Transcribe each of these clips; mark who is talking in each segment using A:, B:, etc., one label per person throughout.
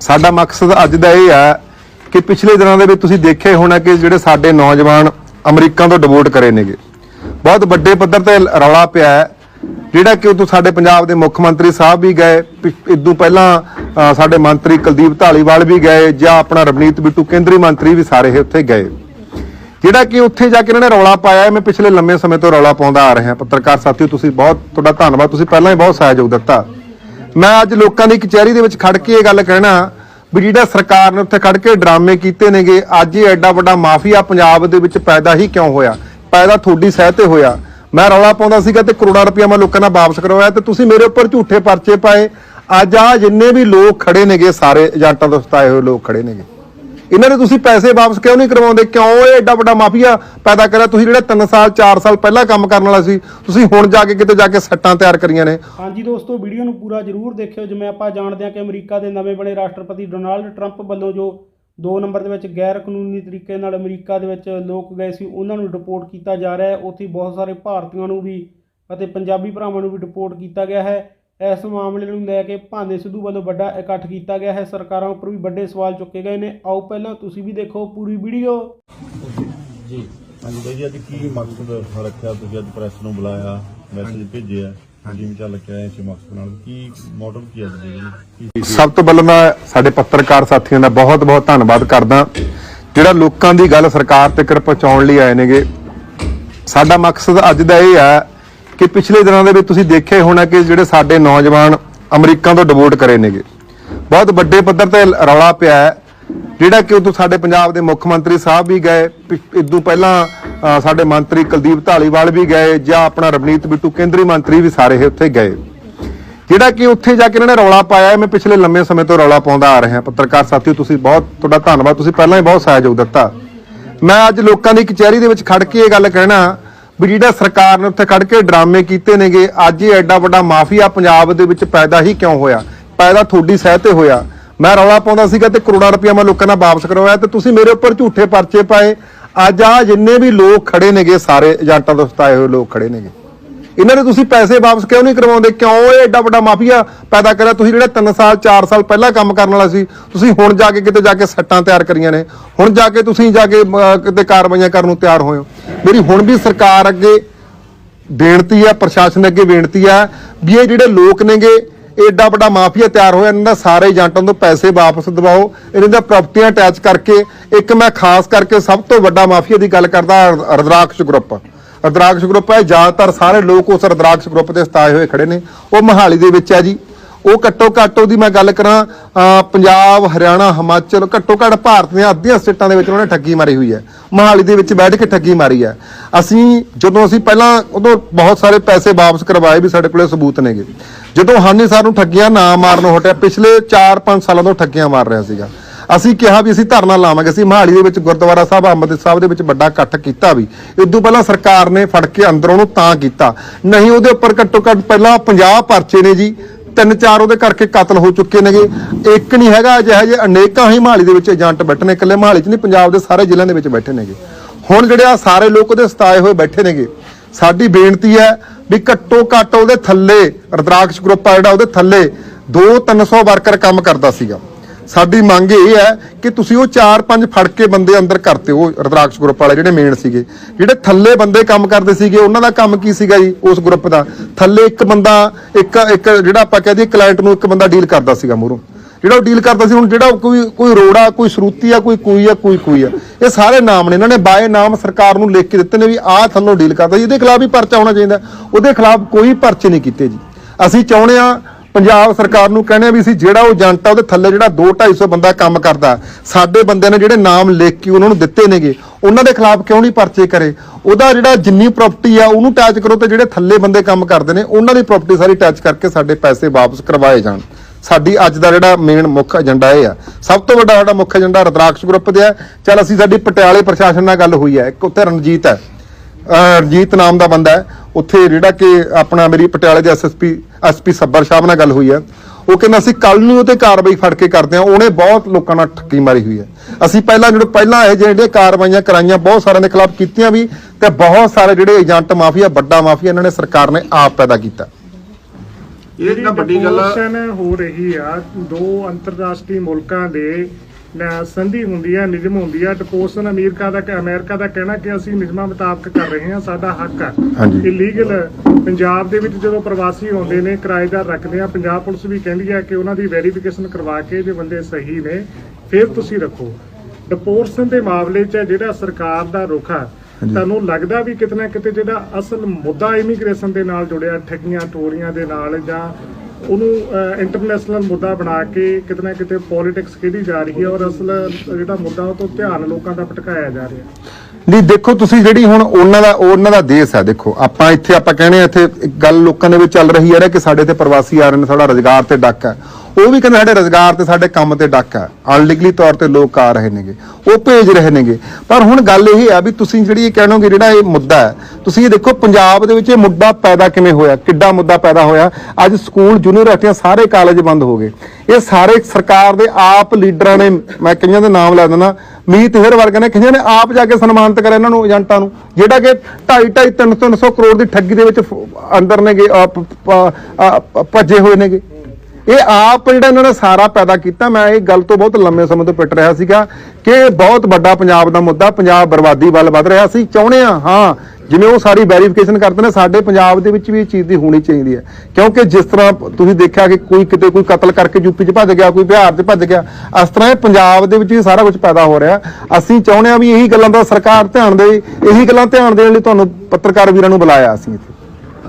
A: ਸਾਡਾ ਮਕਸਦ ਅੱਜ ਦਾ ਇਹ ਹੈ ਕਿ ਪਿਛਲੇ ਦਿਨਾਂ ਦੇ ਵਿੱਚ ਤੁਸੀਂ ਦੇਖਿਆ ਹੋਣਾ ਕਿ ਜਿਹੜੇ ਸਾਡੇ ਨੌਜਵਾਨ ਅਮਰੀਕਾ ਤੋਂ ਡਿਵੋਰਟ ਕਰੇ ਨੇਗੇ। ਬਹੁਤ ਵੱਡੇ ਪੱਧਰ ਤੇ ਰੌਲਾ ਪਿਆ ਹੈ। ਜਿਹੜਾ ਕਿ ਉਦੋਂ ਸਾਡੇ ਪੰਜਾਬ ਦੇ ਮੁੱਖ ਮੰਤਰੀ ਸਾਹਿਬ ਵੀ ਗਏ ਇਦੋਂ ਪਹਿਲਾਂ ਸਾਡੇ ਮੰਤਰੀ ਕੁਲਦੀਪ ਢਾਲੀਵਾਲ ਵੀ ਗਏ ਜਾਂ ਆਪਣਾ ਰਵਨੀਤ ਬਿੱਟੂ ਕੇਂਦਰੀ ਮੰਤਰੀ ਵੀ ਸਾਰੇ ਉੱਥੇ ਗਏ। ਜਿਹੜਾ ਕਿ ਉੱਥੇ ਜਾ ਕੇ ਇਹਨਾਂ ਨੇ ਰੌਲਾ ਪਾਇਆ ਮੈਂ ਪਿਛਲੇ ਲੰਮੇ ਸਮੇਂ ਤੋਂ ਰੌਲਾ ਪਾਉਂਦਾ ਆ ਰਿਹਾ। ਪੱਤਰਕਾਰ ਸਾਥੀਓ, ਤੁਸੀਂ ਬਹੁਤ, ਤੁਹਾਡਾ ਧੰਨਵਾਦ। ਤੁਸੀਂ ਪਹਿਲਾਂ ਹੀ ਬਹੁਤ ਸਹਿਯੋਗ ਦਿੱਤਾ। ਮੈਂ ਅੱਜ ਲੋਕਾਂ ਦੀ ਕਚਹਿਰੀ ਦੇ ਵਿੱਚ ਖੜ ਕੇ ਇਹ ਗੱਲ ਕਹਿਣਾ ਵੀ ਜਿਹੜਾ ਸਰਕਾਰ ਨੇ ਉੱਥੇ ਖੜ ਕੇ ਡਰਾਮੇ ਕੀਤੇ ਨੇਗੇ, ਅੱਜ ਇਹ ਐਡਾ ਵੱਡਾ ਮਾਫੀਆ ਪੰਜਾਬ ਦੇ ਵਿੱਚ ਪੈਦਾ ਹੀ ਕਿਉਂ ਹੋਇਆ? ਪੈਦਾ ਤੁਹਾਡੀ ਸਹਿ ਤੇ ਹੋਇਆ। ਮੈਂ ਰੌਲਾ ਪਾਉਂਦਾ ਸੀਗਾ ਤੇ ਕਰੋੜਾਂ ਰੁਪਇਆ ਮੈਂ ਲੋਕਾਂ ਨਾਲ ਵਾਪਸ ਕਰਵਾਇਆ ਤੇ ਤੁਸੀਂ ਮੇਰੇ ਉੱਪਰ ਝੂਠੇ ਪਰਚੇ ਪਾਏ। ਅੱਜ ਆ ਜਿੰਨੇ ਵੀ ਲੋਕ ਖੜੇ ਨੇਗੇ, ਸਾਰੇ ਏਜੰਟਾਂ ਤੋਂ ਸਤਾਏ ਹੋਏ ਲੋਕ ਖੜੇ ਨੇਗੇ। ਇਹਨਾਂ ਨੇ ਤੁਸੀਂ ਪੈਸੇ ਵਾਪਸ ਕਿਉਂ ਨਹੀਂ ਕਰਵਾਉਂਦੇ? ਕਿਉਂ ਇਹ ਐਡਾ ਵੱਡਾ ਮਾਫੀਆ ਪੈਦਾ ਕਰਿਆ? ਤੁਸੀਂ ਜਿਹੜਾ 3 ਸਾਲ 4 ਸਾਲ ਪਹਿਲਾਂ ਕੰਮ ਕਰਨ ਵਾਲਾ ਸੀ, ਤੁਸੀਂ ਹੁਣ ਜਾ ਕੇ ਕਿਤੇ ਜਾ ਕੇ ਸੱਟਾਂ ਤਿਆਰ ਕਰੀਆਂ ਨੇ।
B: ਹਾਂਜੀ ਦੋਸਤੋ, ਵੀਡੀਓ ਨੂੰ ਪੂਰਾ ਜ਼ਰੂਰ ਦੇਖਿਓ। ਜਿਵੇਂ ਆਪਾਂ ਜਾਣਦੇ ਹਾਂ ਕਿ ਅਮਰੀਕਾ ਦੇ ਨਵੇਂ ਬਣੇ ਰਾਸ਼ਟਰਪਤੀ ਡੋਨਾਲਡ ਟਰੰਪ ਵੱਲੋਂ ਜੋ 2 ਨੰਬਰ ਦੇ ਵਿੱਚ ਗੈਰ ਕਾਨੂੰਨੀ ਤਰੀਕੇ ਨਾਲ ਅਮਰੀਕਾ ਦੇ ਵਿੱਚ ਲੋਕ ਗਏ ਸੀ, ਉਹਨਾਂ ਨੂੰ ਡਿਪੋਰਟ ਕੀਤਾ ਜਾ ਰਿਹਾ ਹੈ। ਉੱਥੇ ਬਹੁਤ ਸਾਰੇ ਭਾਰਤੀਆਂ ਨੂੰ ਵੀ ਅਤੇ ਪੰਜਾਬੀ ਭਰਾਵਾਂ ਨੂੰ ਵੀ ਡਿਪੋਰਟ ਕੀਤਾ ਗਿਆ ਹੈ। ਇਸ ਮਾਮਲੇ ਨੂੰ ਲੈ ਕੇ ਭਾਂਦੇ ਸਿੱਧੂ ਵੱਲੋਂ ਵੱਡਾ ਇਕੱਠ ਕੀਤਾ ਗਿਆ ਹੈ। ਸਰਕਾਰਾਂ ਉੱਪਰ ਵੀ ਵੱਡੇ ਸਵਾਲ ਚੁੱਕੇ ਗਏ ਨੇ। ਆਓ ਪਹਿਲਾਂ ਤੁਸੀਂ ਵੀ ਦੇਖੋ ਪੂਰੀ ਵੀਡੀਓ।
C: ਜੀ। ਹਾਂਜੀ ਬਾਈ ਜੀ ਅੱਜ ਕੀ ਮਕਸਦ ਰੱਖਿਆ? ਤੁਸੀਂ ਅੱਜ ਪ੍ਰੈਸ ਨੂੰ ਬੁਲਾਇਆ ਮੈਸੇਜ ਭੇਜਿਆ ਟੀਮ ਚੱਲ ਕੇ ਆਏ ਸੀ ਮਕਸਦ ਨਾਲ। ਕੀ ਮੋਟਿਵ ਕੀ ਅੱਜ ਦੇ ਕੀ
A: ਸਭ ਤੋਂ ਪਹਿਲਾਂ ਮੈਂ ਸਾਡੇ ਪੱਤਰਕਾਰ ਸਾਥੀਆਂ ਦਾ ਬਹੁਤ-ਬਹੁਤ ਧੰਨਵਾਦ ਕਰਦਾ। ਜਿਹੜਾ ਲੋਕਾਂ ਦੀ ਗੱਲ ਸਰਕਾਰ ਤੱਕ ਪਹੁੰਚਾਉਣ ਲਈ ਆਏ ਨੇਗੇ ਸਾਡਾ ਮਕਸਦ ਅੱਜ ਦਾ ਇਹ ਹੈ ਕਿ ਪਿਛਲੇ ਦਿਨਾਂ ਦੇ ਵਿੱਚ ਤੁਸੀਂ ਦੇਖਿਆ ਹੋਣਾ ਕਿ ਜਿਹੜੇ ਸਾਡੇ ਨੌਜਵਾਨ ਅਮਰੀਕਾ ਤੋਂ ਡਿਵੋਰਟ ਕਰੇ ਨੇਗੇ। ਬਹੁਤ ਵੱਡੇ ਪੱਧਰ ਤੇ ਰੌਲਾ ਪਿਆ ਹੈ। ਜਿਹੜਾ ਕਿ ਉਦੋਂ ਸਾਡੇ ਪੰਜਾਬ ਦੇ ਮੁੱਖ ਮੰਤਰੀ ਸਾਹਿਬ ਵੀ ਗਏ ਇਦੋਂ ਪਹਿਲਾਂ ਸਾਡੇ ਮੰਤਰੀ ਕੁਲਦੀਪ ਢਾਲੀਵਾਲ ਵੀ ਗਏ ਜਾਂ ਆਪਣਾ ਰਵਨੀਤ ਬਿੱਟੂ ਕੇਂਦਰੀ ਮੰਤਰੀ ਵੀ ਸਾਰੇ ਇਹ ਉੱਥੇ ਗਏ। ਜਿਹੜਾ ਕਿ ਉੱਥੇ ਜਾ ਕੇ ਇਹਨਾਂ ਨੇ ਰੌਲਾ ਪਾਇਆ ਮੈਂ ਪਿਛਲੇ ਲੰਮੇ ਸਮੇਂ ਤੋਂ ਰੌਲਾ ਪਾਉਂਦਾ ਆ ਰਿਹਾ ਪੱਤਰਕਾਰ ਸਾਥੀਓ, ਤੁਸੀਂ ਬਹੁਤ, ਤੁਹਾਡਾ ਧੰਨਵਾਦ, ਤੁਸੀਂ ਪਹਿਲਾਂ ਹੀ ਬਹੁਤ ਸਹਿਯੋਗ ਦਿੱਤਾ। ਮੈਂ ਅੱਜ ਲੋਕਾਂ ਦੀ ਕਚਹਿਰੀ ਦੇ ਵਿੱਚ ਖੜ ਕੇ ਇਹ ਗੱਲ ਕਹਿਣਾ ਵੀ ਜਿਹੜਾ ਸਰਕਾਰ ਨੇ ਉੱਥੇ ਖੜ ਕੇ ਡਰਾਮੇ ਕੀਤੇ ਨੇਗੇ, ਅੱਜ ਇਹ ਐਡਾ ਵੱਡਾ ਮਾਫੀਆ ਪੰਜਾਬ ਦੇ ਵਿੱਚ ਪੈਦਾ ਹੀ ਕਿਉਂ ਹੋਇਆ? ਪੈਦਾ ਤੁਹਾਡੀ ਸਹਿ ਤੇ ਹੋਇਆ। ਮੈਂ ਰੌਲਾ ਪਾਉਂਦਾ ਸੀਗਾ ਤੇ ਕਰੋੜਾਂ ਰੁਪਇਆ ਮੈਂ ਲੋਕਾਂ ਨਾਲ ਵਾਪਸ ਕਰਵਾਇਆ ਤੇ ਤੁਸੀਂ ਮੇਰੇ ਉੱਪਰ ਝੂਠੇ ਪਰਚੇ ਪਾਏ। ਅੱਜ ਆ ਜਿੰਨੇ ਵੀ ਲੋਕ ਖੜੇ ਨੇਗੇ, ਸਾਰੇ ਏਜੰਟਾਂ ਤੋਂ ਸਤਾਏ ਹੋਏ ਲੋਕ ਖੜੇ ਨੇਗੇ। ਇਹਨਾਂ ਨੇ ਤੁਸੀਂ ਪੈਸੇ ਵਾਪਸ ਕਿਉਂ ਨਹੀਂ ਕਰਵਾਉਂਦੇ? ਕਿਉਂ ਇਹ ਐਡਾ ਵੱਡਾ ਮਾਫੀਆ ਪੈਦਾ ਕਰਿਆ? ਤੁਸੀਂ ਜਿਹੜਾ 3 ਸਾਲ 4 ਸਾਲ ਪਹਿਲਾਂ ਕੰਮ ਕਰਨ ਵਾਲਾ ਸੀ, ਤੁਸੀਂ ਹੁਣ ਜਾ ਕੇ ਕਿਤੇ ਜਾ ਕੇ ਸੱਟਾਂ ਤਿਆਰ ਕਰੀਆਂ ਨੇ। ਹੁਣ ਜਾ ਕੇ ਤੁਸੀਂ ਜਾ ਕੇ ਕਿਤੇ ਕਾਰਵਾਈਆਂ ਕਰਨ ਨੂੰ ਤਿਆਰ ਹੋਏ ਹੋ। ਮੇਰੀ ਹੁਣ ਵੀ ਸਰਕਾਰ ਅੱਗੇ ਬੇਨਤੀ ਹੈ, ਪ੍ਰਸ਼ਾਸਨ ਅੱਗੇ ਬੇਨਤੀ ਹੈ ਵੀ ਇਹ ਜਿਹੜੇ ਲੋਕ ਨੇਗੇ, ਇਹ ਵੱਡਾ ਮਾਫੀਆ ਤਿਆਰ ਹੋਇਆ, ਇਹਨਾਂ ਦਾ ਸਾਰੇ ਏਜੰਟਾਂ ਤੋਂ ਪੈਸੇ ਵਾਪਸ ਦਿਵਾਓ। ਇਹਨਾਂ ਦੀਆਂ ਪ੍ਰਾਪਰਟੀਆਂ ਅਟੈਚ ਕਰਕੇ, ਇੱਕ ਮੈਂ ਖਾਸ ਕਰਕੇ ਸਭ ਤੋਂ ਵੱਡਾ ਮਾਫੀਆ ਦੀ ਗੱਲ ਕਰਦਾ ਰਦਰਾਕਸ਼ ਗਰੁੱਪ। ਰਦਰਾਕਸ਼ ਗਰੁੱਪ ਹੈ, ਜ਼ਿਆਦਾਤਰ ਸਾਰੇ ਲੋਕ ਉਸ ਰਦਰਾਕਸ਼ ਗਰੁੱਪ ਦੇ ਸਤਾਏ ਹੋਏ ਖੜੇ ਨੇ। ਉਹ ਮਹਾਲੀ ਦੇ ਵਿੱਚ ਹੈ ਜੀ। ਉਹ ਘੱਟੋ ਘੱਟ ਉਹਦੀ ਮੈਂ ਗੱਲ ਕਰਾਂ ਪੰਜਾਬ, ਹਰਿਆਣਾ, ਹਿਮਾਚਲ, ਘੱਟੋ ਘੱਟ ਭਾਰਤ ਦੀਆਂ ਅੱਧੀਆਂ ਸਟੇਟਾਂ ਦੇ ਵਿੱਚ ਉਹਨਾਂ ਨੇ ਠੱਗੀ ਮਾਰੀ ਹੋਈ ਹੈ। ਮਹਾਲੀ ਦੇ ਵਿੱਚ ਬੈਠ ਕੇ ਠੱਗੀ ਮਾਰੀ ਹੈ। ਅਸੀਂ ਜਦੋਂ ਅਸੀਂ ਪਹਿਲਾਂ ਉਦੋਂ ਬਹੁਤ ਸਾਰੇ ਪੈਸੇ ਵਾਪਸ ਕਰਵਾਏ ਵੀ ਸਾਡੇ ਕੋਲੇ ਸਬੂਤ ਨੇਗੇ। ਜਦੋਂ ਹਾਨੀ ਸਾਹਿਬ ਨੂੰ ਠੱਗੀਆਂ ਨਾ ਮਾਰਨੋਂ ਹਟਿਆ, ਪਿਛਲੇ 4-5 ਸਾਲਾਂ ਤੋਂ ਠੱਗੀਆਂ ਮਾਰ ਰਿਹਾ ਸੀਗਾ। ਅਸੀਂ ਕਿਹਾ ਵੀ ਅਸੀਂ ਧਰਨਾ ਲਾਵਾਂਗੇ, ਅਸੀਂ ਮਹਾਲੀ ਦੇ ਵਿੱਚ ਗੁਰਦੁਆਰਾ ਸਾਹਿਬ, ਅੰਮ੍ਰਿਤ ਸਾਹਿਬ ਦੇ ਵਿੱਚ ਵੱਡਾ ਇਕੱਠ ਕੀਤਾ ਵੀ। ਇਦੋਂ ਪਹਿਲਾਂ ਸਰਕਾਰ ਨੇ ਫੜ ਕੇ ਅੰਦਰੋਂ ਨੂੰ ਤਾਂ ਕੀਤਾ। ਨਹੀਂ, ਉਹਦੇ ਉੱਪਰ ਘੱਟੋ ਘੱਟ ਪਹਿਲਾਂ 50 ਪਰਚੇ ਨੇ ਜੀ, ਤਿੰਨ ਚਾਰ ਉਹਦੇ ਕਰਕੇ ਕਤਲ ਹੋ ਚੁੱਕੇ ਨੇਗੇ। ਇੱਕ ਨਹੀਂ ਹੈਗਾ ਜਿਹੇ ਜਿਹੇ ਅਨੇਕਾਂ ਹੀ ਮਹਾਲੀ ਦੇ ਵਿੱਚ ਏਜੰਟ ਬੈਠੇ ਨੇ, ਇਕੱਲੇ ਮਹਾਲੀ 'ਚ ਨਹੀਂ, ਪੰਜਾਬ ਦੇ ਸਾਰੇ ਜ਼ਿਲ੍ਹਿਆਂ ਦੇ ਵਿੱਚ ਬੈਠੇ ਨੇਗੇ। ਹੁਣ ਜਿਹੜੇ ਆ ਸਾਰੇ ਲੋਕ ਉਹਦੇ ਸਤਾਏ ਹੋਏ ਬੈਠੇ ਨੇਗੇ, ਸਾਡੀ ਬੇਨਤੀ ਹੈ ਵੀ ਘੱਟੋ ਘੱਟ ਉਹਦੇ ਥੱਲੇ, ਰਦਰਾਕਸ਼ ਗਰੁੱਪ ਆ ਜਿਹੜਾ, ਉਹਦੇ ਥੱਲੇ 2-300 ਵਰਕਰ ਕੰਮ ਕਰਦਾ ਸੀਗਾ। ਸਾਡੀ ਮੰਗ ਇਹ ਹੈ ਕਿ ਤੁਸੀਂ ਉਹ 4-5 ਫੜ ਕੇ ਬੰਦੇ ਅੰਦਰ ਕਰਤੇ, ਉਹ ਰਦਰਾਕਸ਼ ਗਰੁੱਪ ਵਾਲੇ ਜਿਹੜੇ ਮੇਨ ਸੀਗੇ। ਜਿਹੜੇ ਥੱਲੇ ਬੰਦੇ ਕੰਮ ਕਰਦੇ ਸੀਗੇ, ਉਹਨਾਂ ਦਾ ਕੰਮ ਕੀ ਸੀਗਾ ਜੀ ਉਸ ਗਰੁੱਪ ਦਾ? ਥੱਲੇ ਇੱਕ ਬੰਦਾ, ਇੱਕ ਇੱਕ ਜਿਹੜਾ ਆਪਾਂ ਕਹਦੇ ਕਲਾਇੰਟ ਨੂੰ ਇੱਕ ਬੰਦਾ ਡੀਲ ਕਰਦਾ ਸੀਗਾ ਮੂਹਰੋਂ। ਜਿਹੜਾ ਉਹ ਡੀਲ ਕਰਦਾ ਸੀ, ਹੁਣ ਜਿਹੜਾ ਕੋਈ ਕੋਈ ਰੋੜਾ, ਕੋਈ ਸਰੂਤੀ ਆ, ਕੋਈ ਕੋਈ ਆ, ਕੋਈ ਕੋਈ ਆ, ਇਹ ਸਾਰੇ ਨਾਮ ਨੇ। ਇਹਨਾਂ ਨੇ ਬਾਏ ਨਾਮ ਸਰਕਾਰ ਨੂੰ ਲਿਖ ਕੇ ਦਿੱਤੇ ਨੇ ਵੀ ਆਹ ਥੱਲੋਂ ਡੀਲ ਕਰਦਾ ਜੀ ਇਹਦੇ ਖਿਲਾਫ ਵੀ ਪਰਚਾ ਹੋਣਾ ਚਾਹੀਦਾ। ਉਹਦੇ ਖਿਲਾਫ ਕੋਈ ਪਰਚੇ ਨਹੀਂ ਕੀਤੇ ਜੀ। ਅਸੀਂ ਚਾਹੁੰਦੇ ਆ ਪੰਜਾਬ ਸਰਕਾਰ ਨੂੰ ਕਹਿੰਦੇ ਆ ਵੀ ਅਸੀਂ ਜਿਹੜਾ ਉਹ ਏਜੰਟ ਆ ਉਹਦੇ ਥੱਲੇ ਜਿਹੜਾ 2 250 ਬੰਦਾ ਕੰਮ ਕਰਦਾ, ਸਾਡੇ ਬੰਦੇ ਨੇ ਜਿਹੜੇ ਨਾਮ ਲਿਖ ਕੇ ਉਹਨਾਂ ਨੂੰ ਦਿੱਤੇ ਨੇਗੇ, ਉਹਨਾਂ ਦੇ ਖਿਲਾਫ ਕਿਉਂ ਨਹੀਂ ਪਰਚੇ ਕਰੇ? ਉਹਦਾ ਜਿਹੜਾ ਜਿੰਨੀ ਪ੍ਰਾਪਰਟੀ ਆ, ਉਹਨੂੰ ਅਟੈਚ ਕਰੋ ਤੇ ਜਿਹੜੇ ਥੱਲੇ ਬੰਦੇ ਕੰਮ ਕਰਦੇ ਨੇ, ਉਹਨਾਂ ਦੀ ਪ੍ਰਾਪਰਟੀ ਸਾਰੀ ਅਟੈਚ ਕਰਕੇ ਸਾਡੇ ਪੈਸੇ ਵਾਪਸ ਕਰਵਾਏ ਜਾਣ। ਸਾਡੀ ਅੱਜ ਦਾ ਜਿਹੜਾ ਮੇਨ ਮੁੱਖ ਏਜੰਡਾ ਇਹ ਆ। ਸਭ ਤੋਂ ਵੱਡਾ ਸਾਡਾ ਮੁੱਖ ਏਜੰਡਾ ਰਦਰਾਕਸ਼ ਗਰੁੱਪ ਦੇ ਆ। ਚੱਲ ਅਸੀਂ ਸਾਡੀ ਪਟਿਆਲੇ ਪ੍ਰਸ਼ਾਸਨ ਨਾਲ ਗੱਲ ਹੋਈ ਹੈ ਇੱਕ ਉੱਥੇ ਰਣਜੀਤ ਹੈ। ਰਣਜੀਤ ਨਾਮ ਦਾ ਬੰਦਾ ਹੈ। ਉੱਥੇ ਜਿਹੜਾ ਕਿ ਆਪਣਾ ਮੇਰੀ ਪਟਿਆਲੇ ਦੇ ਐਸਐਸਪੀ ਐਸਪੀ ਸੱਬਰ ਸਾਹਿਬ ਨਾਲ ਗੱਲ ਹੋਈ ਹੈ। ਉਹ ਕਹਿੰਦਾ ਅਸੀਂ ਕੱਲ ਨੂੰ ਉਹ ਤੇ ਕਾਰਵਾਈ ਫੜ ਕੇ ਕਰਦੇ ਹਾਂ। ਉਹਨੇ ਬਹੁਤ ਲੋਕਾਂ ਨਾਲ ਠੱਗੀ ਮਾਰੀ ਹੋਈ ਹੈ। ਅਸੀਂ ਪਹਿਲਾਂ ਜਿਹੜੇ ਪਹਿਲਾਂ ਇਹ ਜਿਹੜੇ ਕਾਰਵਾਈਆਂ ਕਰਾਈਆਂ ਬਹੁਤ ਸਾਰਿਆਂ ਦੇ ਖਿਲਾਫ ਕੀਤੀਆਂ ਵੀ ਤੇ ਬਹੁਤ ਸਾਰੇ ਜਿਹੜੇ ਏਜੰਟ ਮਾਫੀਆ ਵੱਡਾ ਮਾਫੀਆ ਇਹਨਾਂ ਨੇ ਸਰਕਾਰ ਨੇ ਆਪ ਪੈਦਾ ਕੀਤਾ।
C: ਇਹ ਤਾਂ ਵੱਡੀ ਗੱਲ ਆ
D: ਹੋ ਰਹੀ ਆ ਦੋ ਅੰਤਰਰਾਸ਼ਟਰੀ ਮੁਲਕਾਂ ਦੇ ਸੰਧੀ ਹੁੰਦੀ ਹੈ ਨਿਯਮ ਹੁੰਦੀ ਹੈ ਡਿਪੋਰਸ਼ਨ ਅਮਰੀਕਾ ਦਾ ਅਮਰੀਕਾ ਦਾ ਕਹਿਣਾ ਕਿ ਅਸੀਂ ਨਿਯਮਾਂ ਮੁਤਾਬਕ ਕਰ ਰਹੇ ਹਾਂ ਸਾਡਾ ਹੱਕ ਹੈ
A: ਹਾਂਜੀ।
D: ਇਲੀਗਲ ਪੰਜਾਬ ਦੇ ਵਿੱਚ ਜਦੋਂ ਪ੍ਰਵਾਸੀ ਆਉਂਦੇ ਨੇ ਕਿਰਾਏਦਾਰ ਰੱਖਦੇ ਆ ਪੰਜਾਬ ਪੁਲਿਸ ਵੀ ਕਹਿੰਦੀ ਹੈ ਕਿ ਉਹਨਾਂ ਦੀ ਵੈਰੀਫਿਕੇਸ਼ਨ ਕਰਵਾ ਕੇ ਜੇ ਬੰਦੇ ਸਹੀ ਨੇ ਫਿਰ ਤੁਸੀਂ ਰੱਖੋ। ਡਿਪੋਰਸ਼ਨ ਦੇ ਮਾਮਲੇ 'ਚ ਜਿਹੜਾ ਸਰਕਾਰ ਦਾ ਰੁਖ ਆ ਤੁਹਾਨੂੰ ਲੱਗਦਾ ਵੀ ਕਿਤੇ ਨਾ ਕਿਤੇ ਜਿਹੜਾ ਅਸਲ ਮੁੱਦਾ ਇਮੀਗ੍ਰੇਸ਼ਨ ਦੇ ਨਾਲ ਜੁੜਿਆ ਠੱਗੀਆਂ ਟੋਰੀਆਂ ਦੇ ਨਾਲ ਜਾਂ ਉਹਨੂੰ ਇੰਟਰਨੈਸ਼ਨਲ ਮੁੱਦਾ ਬਣਾ ਕੇ ਕਿਤੇ ਕਿਤੇ ਪੋਲਿਟਿਕਸ ਕਿਹਦੀ ਜਾ ਰਹੀ ਹੈ ਔਰ ਅਸਲ ਜਿਹੜਾ ਮੁੱਦਾ ਉਹ ਤੋਂ ਧਿਆਨ ਲੋਕਾਂ ਦਾ ਭਟਕਾਇਆ ਜਾ ਰਿਹਾ
A: ਨਹੀਂ, ਦੇਖੋ, ਤੁਸੀਂ ਜਿਹੜੀ ਹੁਣ ਉਹਨਾਂ ਦਾ ਉਹਨਾਂ ਦਾ ਦੇਸ਼ ਹੈ, ਦੇਖੋ। ਆਪਾਂ ਇੱਥੇ ਆਪਾਂ ਕਹਿੰਦੇ ਆ ਇੱਥੇ ਗੱਲ ਲੋਕਾਂ ਦੇ ਵਿੱਚ ਚੱਲ ਰਹੀ ਹੈ ਨਾ ਕਿ ਸਾਡੇ ਤੇ ਪ੍ਰਵਾਸੀ ਆ ਰਹੇ ਨੇ, ਸਾਡਾ ਰੋਜ਼ਗਾਰ ਤੇ ਡੱਕ ਹੈ। ਉਹ ਵੀ ਕਹਿੰਦੇ ਸਾਡੇ ਰੋਜ਼ਗਾਰ ਤੇ ਸਾਡੇ ਕੰਮ ਤੇ ਡੱਕ ਹੈ ਅਨਲੀਗਲੀ ਤੌਰ ਤੇ ਲੋਕ ਆ ਰਹੇ ਨੇਗੇ। ਉਹ ਭੇਜ ਰਹੇ ਨੇਗੇ। ਪਰ ਹੁਣ ਗੱਲ ਇਹ ਆ ਵੀ ਤੁਸੀਂ ਜਿਹੜੀ ਇਹ ਕਹਿਣੋਗੇ, ਜਿਹੜਾ ਇਹ ਮੁੱਦਾ ਹੈ, ਤੁਸੀਂ ਇਹ ਦੇਖੋ ਪੰਜਾਬ ਦੇ ਵਿੱਚ ਇਹ ਮੁੱਦਾ ਪੈਦਾ ਕਿਵੇਂ ਹੋਇਆ? ਕਿੱਡਾ ਮੁੱਦਾ ਪੈਦਾ ਹੋਇਆ? ਅੱਜ ਸਕੂਲ, ਯੂਨੀਵਰਸਿਟੀਆਂ ਸਾਰੇ ਕਾਲਜ ਬੰਦ ਹੋ ਗਏ। ਇਹ ਸਾਰੇ ਸਰਕਾਰ ਦੇ ਆਪ ਲੀਡਰਾਂ ਨੇ, ਮੈਂ ਕਈਆਂ ਦੇ ਨਾਮ ਲੈ ਦਿੰਦਾ, ਮੀਤ ਹੇਰ ਵਰਗੇ ਨੇ, ਕਈਆਂ ਨੇ ਆਪ ਜਾ ਕੇ ਸਨਮਾਨਿਤ ਕਰਿਆ ਇਹਨਾਂ ਨੂੰ, ਏਜੰਟਾਂ ਨੂੰ। ਜਿਹੜਾ ਕਿ 2.5 2.5 300 ਕਰੋੜ ਦੀ ਠੱਗੀ ਦੇ ਵਿੱਚ ਅੰਦਰ ਨੇਗੇ ਭੱਜੇ ਹੋਏ ਨੇਗੇ। ਇਹ ਆਪ ਜਿਹੜਾ ਇਹਨਾਂ ਨੇ ਸਾਰਾ ਪੈਦਾ ਕੀਤਾ, ਮੈਂ ਇਹ ਗੱਲ ਤੋਂ ਬਹੁਤ ਲੰਮੇ ਸਮੇਂ ਤੋਂ ਪਿੱਟ ਰਿਹਾ ਸੀਗਾ ਕਿ ਬਹੁਤ ਵੱਡਾ ਪੰਜਾਬ ਦਾ ਮੁੱਦਾ, ਪੰਜਾਬ ਬਰਬਾਦੀ ਵੱਲ ਵੱਧ ਰਿਹਾ। ਸੀ ਚਾਹੁੰਦੇ ਆ ਹਾਂ, ਜਿਵੇਂ ਉਹ ਸਾਰੀ ਵੈਰੀਫਿਕੇਸ਼ਨ ਕਰਦੇ ਨੇ, ਸਾਡੇ ਪੰਜਾਬ ਦੇ ਵਿੱਚ ਵੀ ਇਹ ਚੀਜ਼ ਦੀ ਹੋਣੀ ਚਾਹੀਦੀ ਹੈ। ਕਿਉਂਕਿ ਜਿਸ ਤਰ੍ਹਾਂ ਤੁਸੀਂ ਦੇਖਿਆ ਕਿ ਕੋਈ ਕਿਤੇ ਕੋਈ ਕਤਲ ਕਰਕੇ ਯੂਪੀ 'ਚ ਭੱਜ ਗਿਆ, ਕੋਈ ਬਿਹਾਰ 'ਚ ਭੱਜ ਗਿਆ, ਇਸ ਤਰ੍ਹਾਂ ਇਹ ਪੰਜਾਬ ਦੇ ਵਿੱਚ ਵੀ ਸਾਰਾ ਕੁਝ ਪੈਦਾ ਹੋ ਰਿਹਾ। ਅਸੀਂ ਚਾਹੁੰਦੇ ਆ ਵੀ ਇਹੀ ਗੱਲਾਂ ਦਾ ਸਰਕਾਰ ਧਿਆਨ ਦੇ ਇਹੀ ਗੱਲਾਂ ਧਿਆਨ ਦੇਣ ਲਈ ਤੁਹਾਨੂੰ ਪੱਤਰਕਾਰ ਵੀਰਾਂ ਨੂੰ ਬੁਲਾਇਆ ਅਸੀਂ ਇੱਥੇ।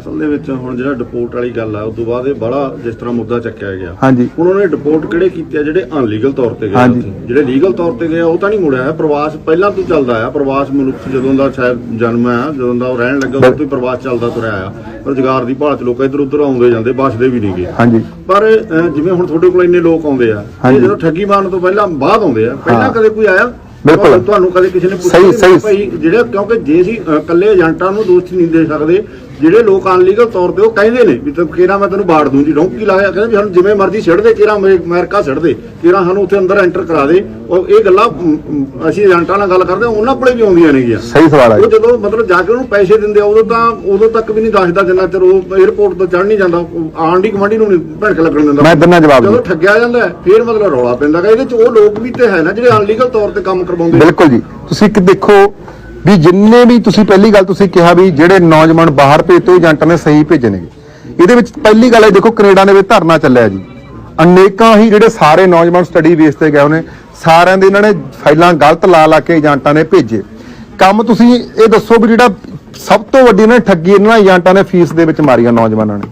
C: ਅਸਲ ਦੇ ਵਿੱਚ ਹੁਣ ਜਿਹੜਾ ਡਿਪੋਰਟ ਵਾਲੀ ਗੱਲ ਆ ਉਸ ਤੋਂ ਬਾਅਦ ਇਹ ਬੜਾ ਜਿਸ ਤਰ੍ਹਾਂ ਮੁੱਦਾ ਚੱਕਿਆ ਗਿਆ
A: ਹਾਂਜੀ।
C: ਹੁਣ ਉਹਨਾਂ ਨੇ ਡਿਪੋਰਟ ਕਿਹੜੇ ਕੀਤੇ ਆ ਜਿਹੜੇ ਅਨਲੀਗਲ ਤੌਰ ਤੇ ਗਏ ਆ
A: ਹਾਂਜੀ।
C: ਉੱਥੇ। ਜਿਹੜੇ ਲੀਗਲ ਤੌਰ ਤੇ ਗਏ ਆ, ਉਹ ਤਾਂ ਨਹੀਂ ਮੁੜਿਆ ਹੈ ਪ੍ਰਵਾਸ ਪਹਿਲਾਂ ਤੋਂ ਚੱਲਦਾ ਆ ਪ੍ਰਵਾਸ ਮਨੁੱਖ ਜਦੋਂ ਦਾ ਸ਼ਾਇਦ ਜਨਮ ਆ ਜਦੋਂ ਦਾ ਉਹ ਰਹਿਣ ਲੱਗਾ ਉਦੋਂ ਤੋਂ ਹੀ ਪ੍ਰਵਾਸ ਚੱਲਦਾ ਤੁਰਿਆ ਆ ਰੁਜ਼ਗਾਰ ਦੀ ਭਾਲ ਚ ਲੋਕ ਇੱਧਰ ਉੱਧਰ ਆਉਂਦੇ ਜਾਂਦੇ ਬਸਦੇ ਵੀ ਨਹੀਂਗੇ
A: ਹਾਂਜੀ
C: ਪਰ ਅਹ, ਜਿਵੇਂ ਹੁਣ ਤੁਹਾਡੇ ਕੋਲ ਇੰਨੇ ਲੋਕ ਆਉਂਦੇ ਆ
A: ਹਾਂਜੀ।
C: ਇਹ ਜਦੋਂ ਠੱਗੀ ਮਾਰਨ ਤੋਂ ਪਹਿਲਾਂ ਬਾਅਦ ਆਉਂਦੇ ਆ ਪਹਿਲਾਂ
A: ਹਾਂ।
C: ਕਦੇ ਕੋਈ ਆਇਆ
A: ਬਿਲਕੁਲ।
C: ਤੁਹਾਨੂੰ- ਤੁਹਾਨੂੰ ਕਦੇ ਕਿਸੇ ਨੇ ਪੁੱਛਿਆ
A: ਸਹੀ-
C: ਵੀ
A: ਸਹੀ।
C: ਭਾਈ ਜਿਹੜੇ ਕਿਉਂਕਿ ਜੇ ਅਸੀਂ ਅਹ, ਇਕੱਲੇ ਏਜੰਟਾਂ ਨੂੰ ਦੋਸ਼ ਨਹੀਂ ਦੇ ਸਕਦੇ ਜਿਹੜੇ ਲੋਕ ਅਨਲੀਗਲ ਤੌਰ ਤੇ ਉਹ ਕਹਿੰਦੇ ਨੇ ਵੀ ਤੂੰ ਮੈਂ ਤੈਨੂੰ ਬਾੜ ਦੂੰ ਜੀ ਡੌਂਕੀ ਲਾਇਆ ਕਹਿੰਦੇ ਵੀ ਸਾਨੂੰ ਜਿਵੇਂ ਮਰਜ਼ੀ ਛੱਡ ਦੇ ਕਿਹੜਾ ਅਮਰੀਕਾ ਛੱਡ ਦੇ ਕਿਹੜਾ ਸਾਨੂੰ ਉੱਥੇ ਅੰਦਰ ਐਂਟਰ ਕਰਾ ਦੇ ਉਹ ਇਹ ਗੱਲਾਂ ਅਸੀਂ ਏਜੰਟਾਂ ਨਾਲ ਗੱਲ ਕਰਦੇ ਉਹਨਾਂ ਕੋਲੇ ਵੀ ਆਉਂਦੀਆਂ ਨੇਗੀਆਂ
A: ਸਹੀ ਸਵਾਲ ਹੈ
C: ਉਹ। ਜਦੋਂ ਮਤਲਬ ਜਾ ਕੇ ਉਹਨੂੰ ਪੈਸੇ ਦਿੰਦੇ ਆ ਉਦੋਂ ਤਾਂ ਉਦੋਂ ਤੱਕ ਵੀ ਨਹੀਂ ਦੱਸਦਾ ਜਿੰਨਾ ਚਿਰ ਉਹ 에어ਪੋਰਟ ਤੋਂ ਚੜ ਨਹੀਂ ਜਾਂਦਾ ਆਂਡੀ ਕਮਾਂਡੀ ਨੂੰ ਨਹੀਂ ਭੜਕ ਲੱਗਣ ਦਿੰਦਾ
A: ਮੈਂ ਦਿੰਦਾ ਜਵਾਬ।
C: ਜਦੋਂ ਠੱਗਿਆ ਜਾਂਦਾ ਫਿਰ ਮਤਲਬ ਰੌਲਾ ਪੈਂਦਾ ਗਾ ਇਹਦੇ ਚ ਉਹ ਲੋਕ ਵੀ ਤੇ ਹੈ ਨਾ ਜਿਹੜੇ ਅਨਲੀਗਲ ਤੌਰ ਤੇ ਕੰਮ ਕਰਵਾਉਂਦੇ।
A: ਬਿਲਕੁਲ ਜੀ ਤੁਸੀਂ ਇੱਕ ਦੇਖੋ ਵੀ ਜਿੰਨੇ ਵੀ ਤੁਸੀਂ ਪਹਿਲੀ ਗੱਲ ਤੁਸੀਂ ਕਿਹਾ ਵੀ ਜਿਹੜੇ ਨੌਜਵਾਨ ਬਾਹਰ ਭੇਜਤੇ, ਉਹ ਏਜੰਟ ਨੇ ਸਹੀ ਭੇਜੇ ਭੇਜਣਗੇ ਇਹਦੇ ਵਿੱਚ ਪਹਿਲੀ ਗੱਲ ਹੈ ਦੇਖੋ, ਕੈਨੇਡਾ ਦੇ ਵਿੱਚ ਧਰਨਾ ਚੱਲਿਆ ਜੀ। ਅਨੇਕਾਂ ਹੀ ਜਿਹੜੇ ਸਾਰੇ ਨੌਜਵਾਨ ਸਟੱਡੀ ਬੇਸ ਤੇ ਗਏ ਉਹਨੇ ਸਾਰਿਆਂ ਦੇ ਇਹਨਾਂ ਨੇ ਫਾਈਲਾਂ ਗਲਤ ਲਾ ਲਾ ਕੇ ਏਜੰਟਾਂ ਨੇ ਭੇਜੇ। ਕੰਮ ਤੁਸੀਂ ਇਹ ਦੱਸੋ ਵੀ ਜਿਹੜਾ ਸਭ ਤੋਂ ਵੱਡੀ ਇਹਨਾਂ ਨੇ ਠੱਗੀ, ਇਹਨਾਂ ਏਜੰਟਾਂ ਨੇ ਫੀਸ ਦੇ ਵਿੱਚ ਮਾਰੀਆਂ ਨੌਜਵਾਨਾਂ ਨੇ।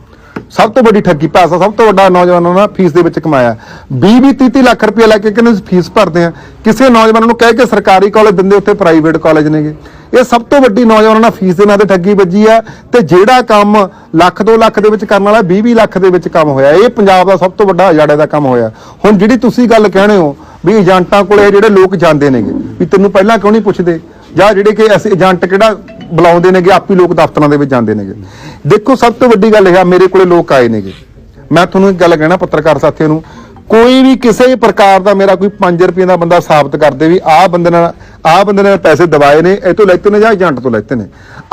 A: ਸਭ ਤੋਂ ਵੱਡੀ ਠੱਗੀ ਪੈਸਾ ਸਭ ਤੋਂ ਵੱਡਾ ਨੌਜਵਾਨਾਂ ਨੇ ਫੀਸ ਦੇ ਵਿੱਚ ਕਮਾਇਆ। 20 20 30 30 ਲੱਖ ਰੁਪਏ ਲੈ ਕੇ ਕਿੰਨੇ ਫੀਸ ਭਰਦੇ ਆ? ਕਿਸੇ ਨੌਜਵਾਨ ਨੂੰ ਕਹਿ ਕੇ ਸਰਕਾਰੀ ਕਾਲਜ ਦਿੰਦੇ ਉੱਥੇ ਪ੍ਰਾਈਵੇਟ ਕਾਲਜ ਨੇਗੇ। ਇਹ ਸਭ ਤੋਂ ਵੱਡੀ ਨੌਜਵਾਨਾਂ ਨਾਲ ਫੀਸ ਦੇ ਨਾਂ ਤੇ ਠੱਗੀ ਵੱਜੀ ਆ ਤੇ ਜਿਹੜਾ ਕੰਮ ਲੱਖ 2 ਲੱਖ ਦੇ ਵਿੱਚ ਕਰਨ ਵਾਲਾ 20 20 ਲੱਖ ਦੇ ਵਿੱਚ ਕੰਮ ਹੋਇਆ। ਇਹ ਪੰਜਾਬ ਦਾ ਸਭ ਤੋਂ ਵੱਡਾ ਅਜਾੜੇ ਦਾ ਕੰਮ ਹੋਇਆ। ਹੁਣ ਜਿਹੜੀ ਤੁਸੀਂ ਗੱਲ ਕਹਿੰਦੇ ਹੋ ਵੀ ਏਜੰਟਾਂ ਕੋਲੇ ਜਿਹੜੇ ਲੋਕ ਜਾਂਦੇ ਨੇਗੇ, ਵੀ ਤੈਨੂੰ ਪਹਿਲਾਂ ਕਿਉਂ ਨਹੀਂ ਪੁੱਛਦੇ? ਜਾਂ ਜਿਹੜੇ ਕਿ ਅਸੀਂ ਏਜੰਟ ਕਿਹੜਾ ਬੁਲਾਉਂਦੇ ਨੇਗੇ, ਆਪੀ ਲੋਕ ਦਫ਼ਤਰਾਂ ਦੇ ਵਿੱਚ ਜਾਂਦੇ ਨੇਗੇ। ਦੇਖੋ, ਸਭ ਤੋਂ ਵੱਡੀ ਗੱਲ ਇਹ ਆ, ਮੇਰੇ ਕੋਲੇ ਲੋਕ ਆਏ ਨੇਗੇ। ਮੈਂ ਤੁਹਾਨੂੰ ਇੱਕ ਗੱਲ ਕਹਿਣਾ, ਪੱਤਰਕਾਰ ਸਾਥੀਆਂ ਨੂੰ, ਕੋਈ ਵੀ ਕਿਸੇ ਵੀ ਪ੍ਰਕਾਰ ਦਾ ਮੇਰਾ ਕੋਈ 5 ਰੁਪਏ ਦਾ ਬੰਦਾ ਸਾਬਤ ਕਰਦੇ ਵੀ ਆਹ ਬੰਦੇ ਨਾਲ, ਆਹ ਬੰਦੇ ਨੇ ਪੈਸੇ ਦਵਾਏ ਨੇ, ਇਹ ਤੋਂ ਲੈਤੇ ਨੇ ਜਾਂ ਏਜੰਟ ਤੋਂ ਲੈਤੇ ਨੇ।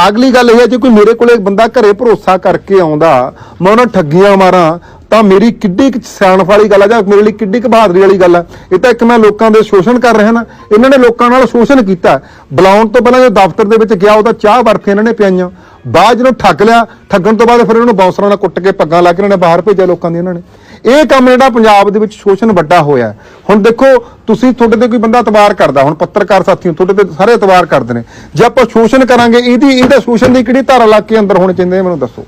A: ਅਗਲੀ ਗੱਲ ਇਹ ਹੈ ਜੇ ਕੋਈ ਮੇਰੇ ਕੋਲੇ ਬੰਦਾ ਘਰੇ ਭਰੋਸਾ ਕਰਕੇ ਆਉਂਦਾ, ਮੈਂ ਉਹਨਾਂ ਠੱਗੀਆਂ ਮਾਰਾਂ ਤਾਂ ਮੇਰੀ ਕਿੱਡੀ ਕੁ ਸਿਆਣਪ ਵਾਲੀ ਗੱਲ ਆ ਜਾਂ ਮੇਰੇ ਲਈ ਕਿੱਡੀ ਕੁ ਬਹਾਦਰੀ ਵਾਲੀ ਗੱਲ ਆ। ਇਹ ਤਾਂ ਇੱਕ ਮੈਂ ਲੋਕਾਂ ਦੇ ਸ਼ੋਸ਼ਣ ਕਰ ਰਿਹਾ ਨਾ, ਇਹਨਾਂ ਨੇ ਲੋਕਾਂ ਨਾਲ ਸ਼ੋਸ਼ਣ ਕੀਤਾ। ਬੁਲਾਉਣ ਤੋਂ ਪਹਿਲਾਂ ਜਦੋਂ ਦਫ਼ਤਰ ਦੇ ਵਿੱਚ ਗਿਆ, ਉਹਦਾ ਚਾਹ ਬਰਫੀ ਇਹਨਾਂ ਨੇ ਪਿਆਈਆਂ। ਬਾਅਦ ਜਦੋਂ ਠੱਗ ਲਿਆ, ਠੱਗਣ ਤੋਂ ਬਾਅਦ ਫਿਰ ਇਹਨਾਂ ਨੂੰ ਬੌਂਸਰਾਂ ਨਾਲ ਕੁੱਟ ਕੇ ਪੱਗਾਂ ਲਾ ਕੇ ਇਹਨਾਂ ਨੇ ਬਾਹਰ ਭੇਜਿਆ ਲੋਕਾਂ ਦੀ ਇਹਨਾਂ ਨੇ। ਇਹ ਕੰਮ ਜਿਹੜਾ ਪੰਜਾਬ ਦੇ ਵਿੱਚ ਸ਼ੋਸ਼ਣ ਵੱਡਾ ਹੋਇਆ। ਹੁਣ ਦੇਖੋ, ਤੁਸੀਂ ਤੁਹਾਡੇ ਤੇ ਕੋਈ ਬੰਦਾ ਇਤਵਾਰ ਕਰਦਾ, ਹੁਣ ਪੱਤਰਕਾਰ ਸਾਥੀਓ, ਤੁਹਾਡੇ ਤੇ ਸਾਰੇ ਇਤਵਾਰ ਕਰਦੇ ਨੇ। ਜੇ ਆਪਾਂ ਸ਼ੋਸ਼ਣ ਕਰਾਂਗੇ, ਇਹਦੀ ਇਹਦਾ ਸ਼ੋਸ਼ਣ ਦੀ ਕਿਹੜੀ ਧਾਰਾ ਲੱਗ ਕੇ ਅੰਦਰ ਹੋਣੇ ਚਾਹੀਦੇ ਨੇ, ਮੈਨੂੰ ਦੱਸੋ।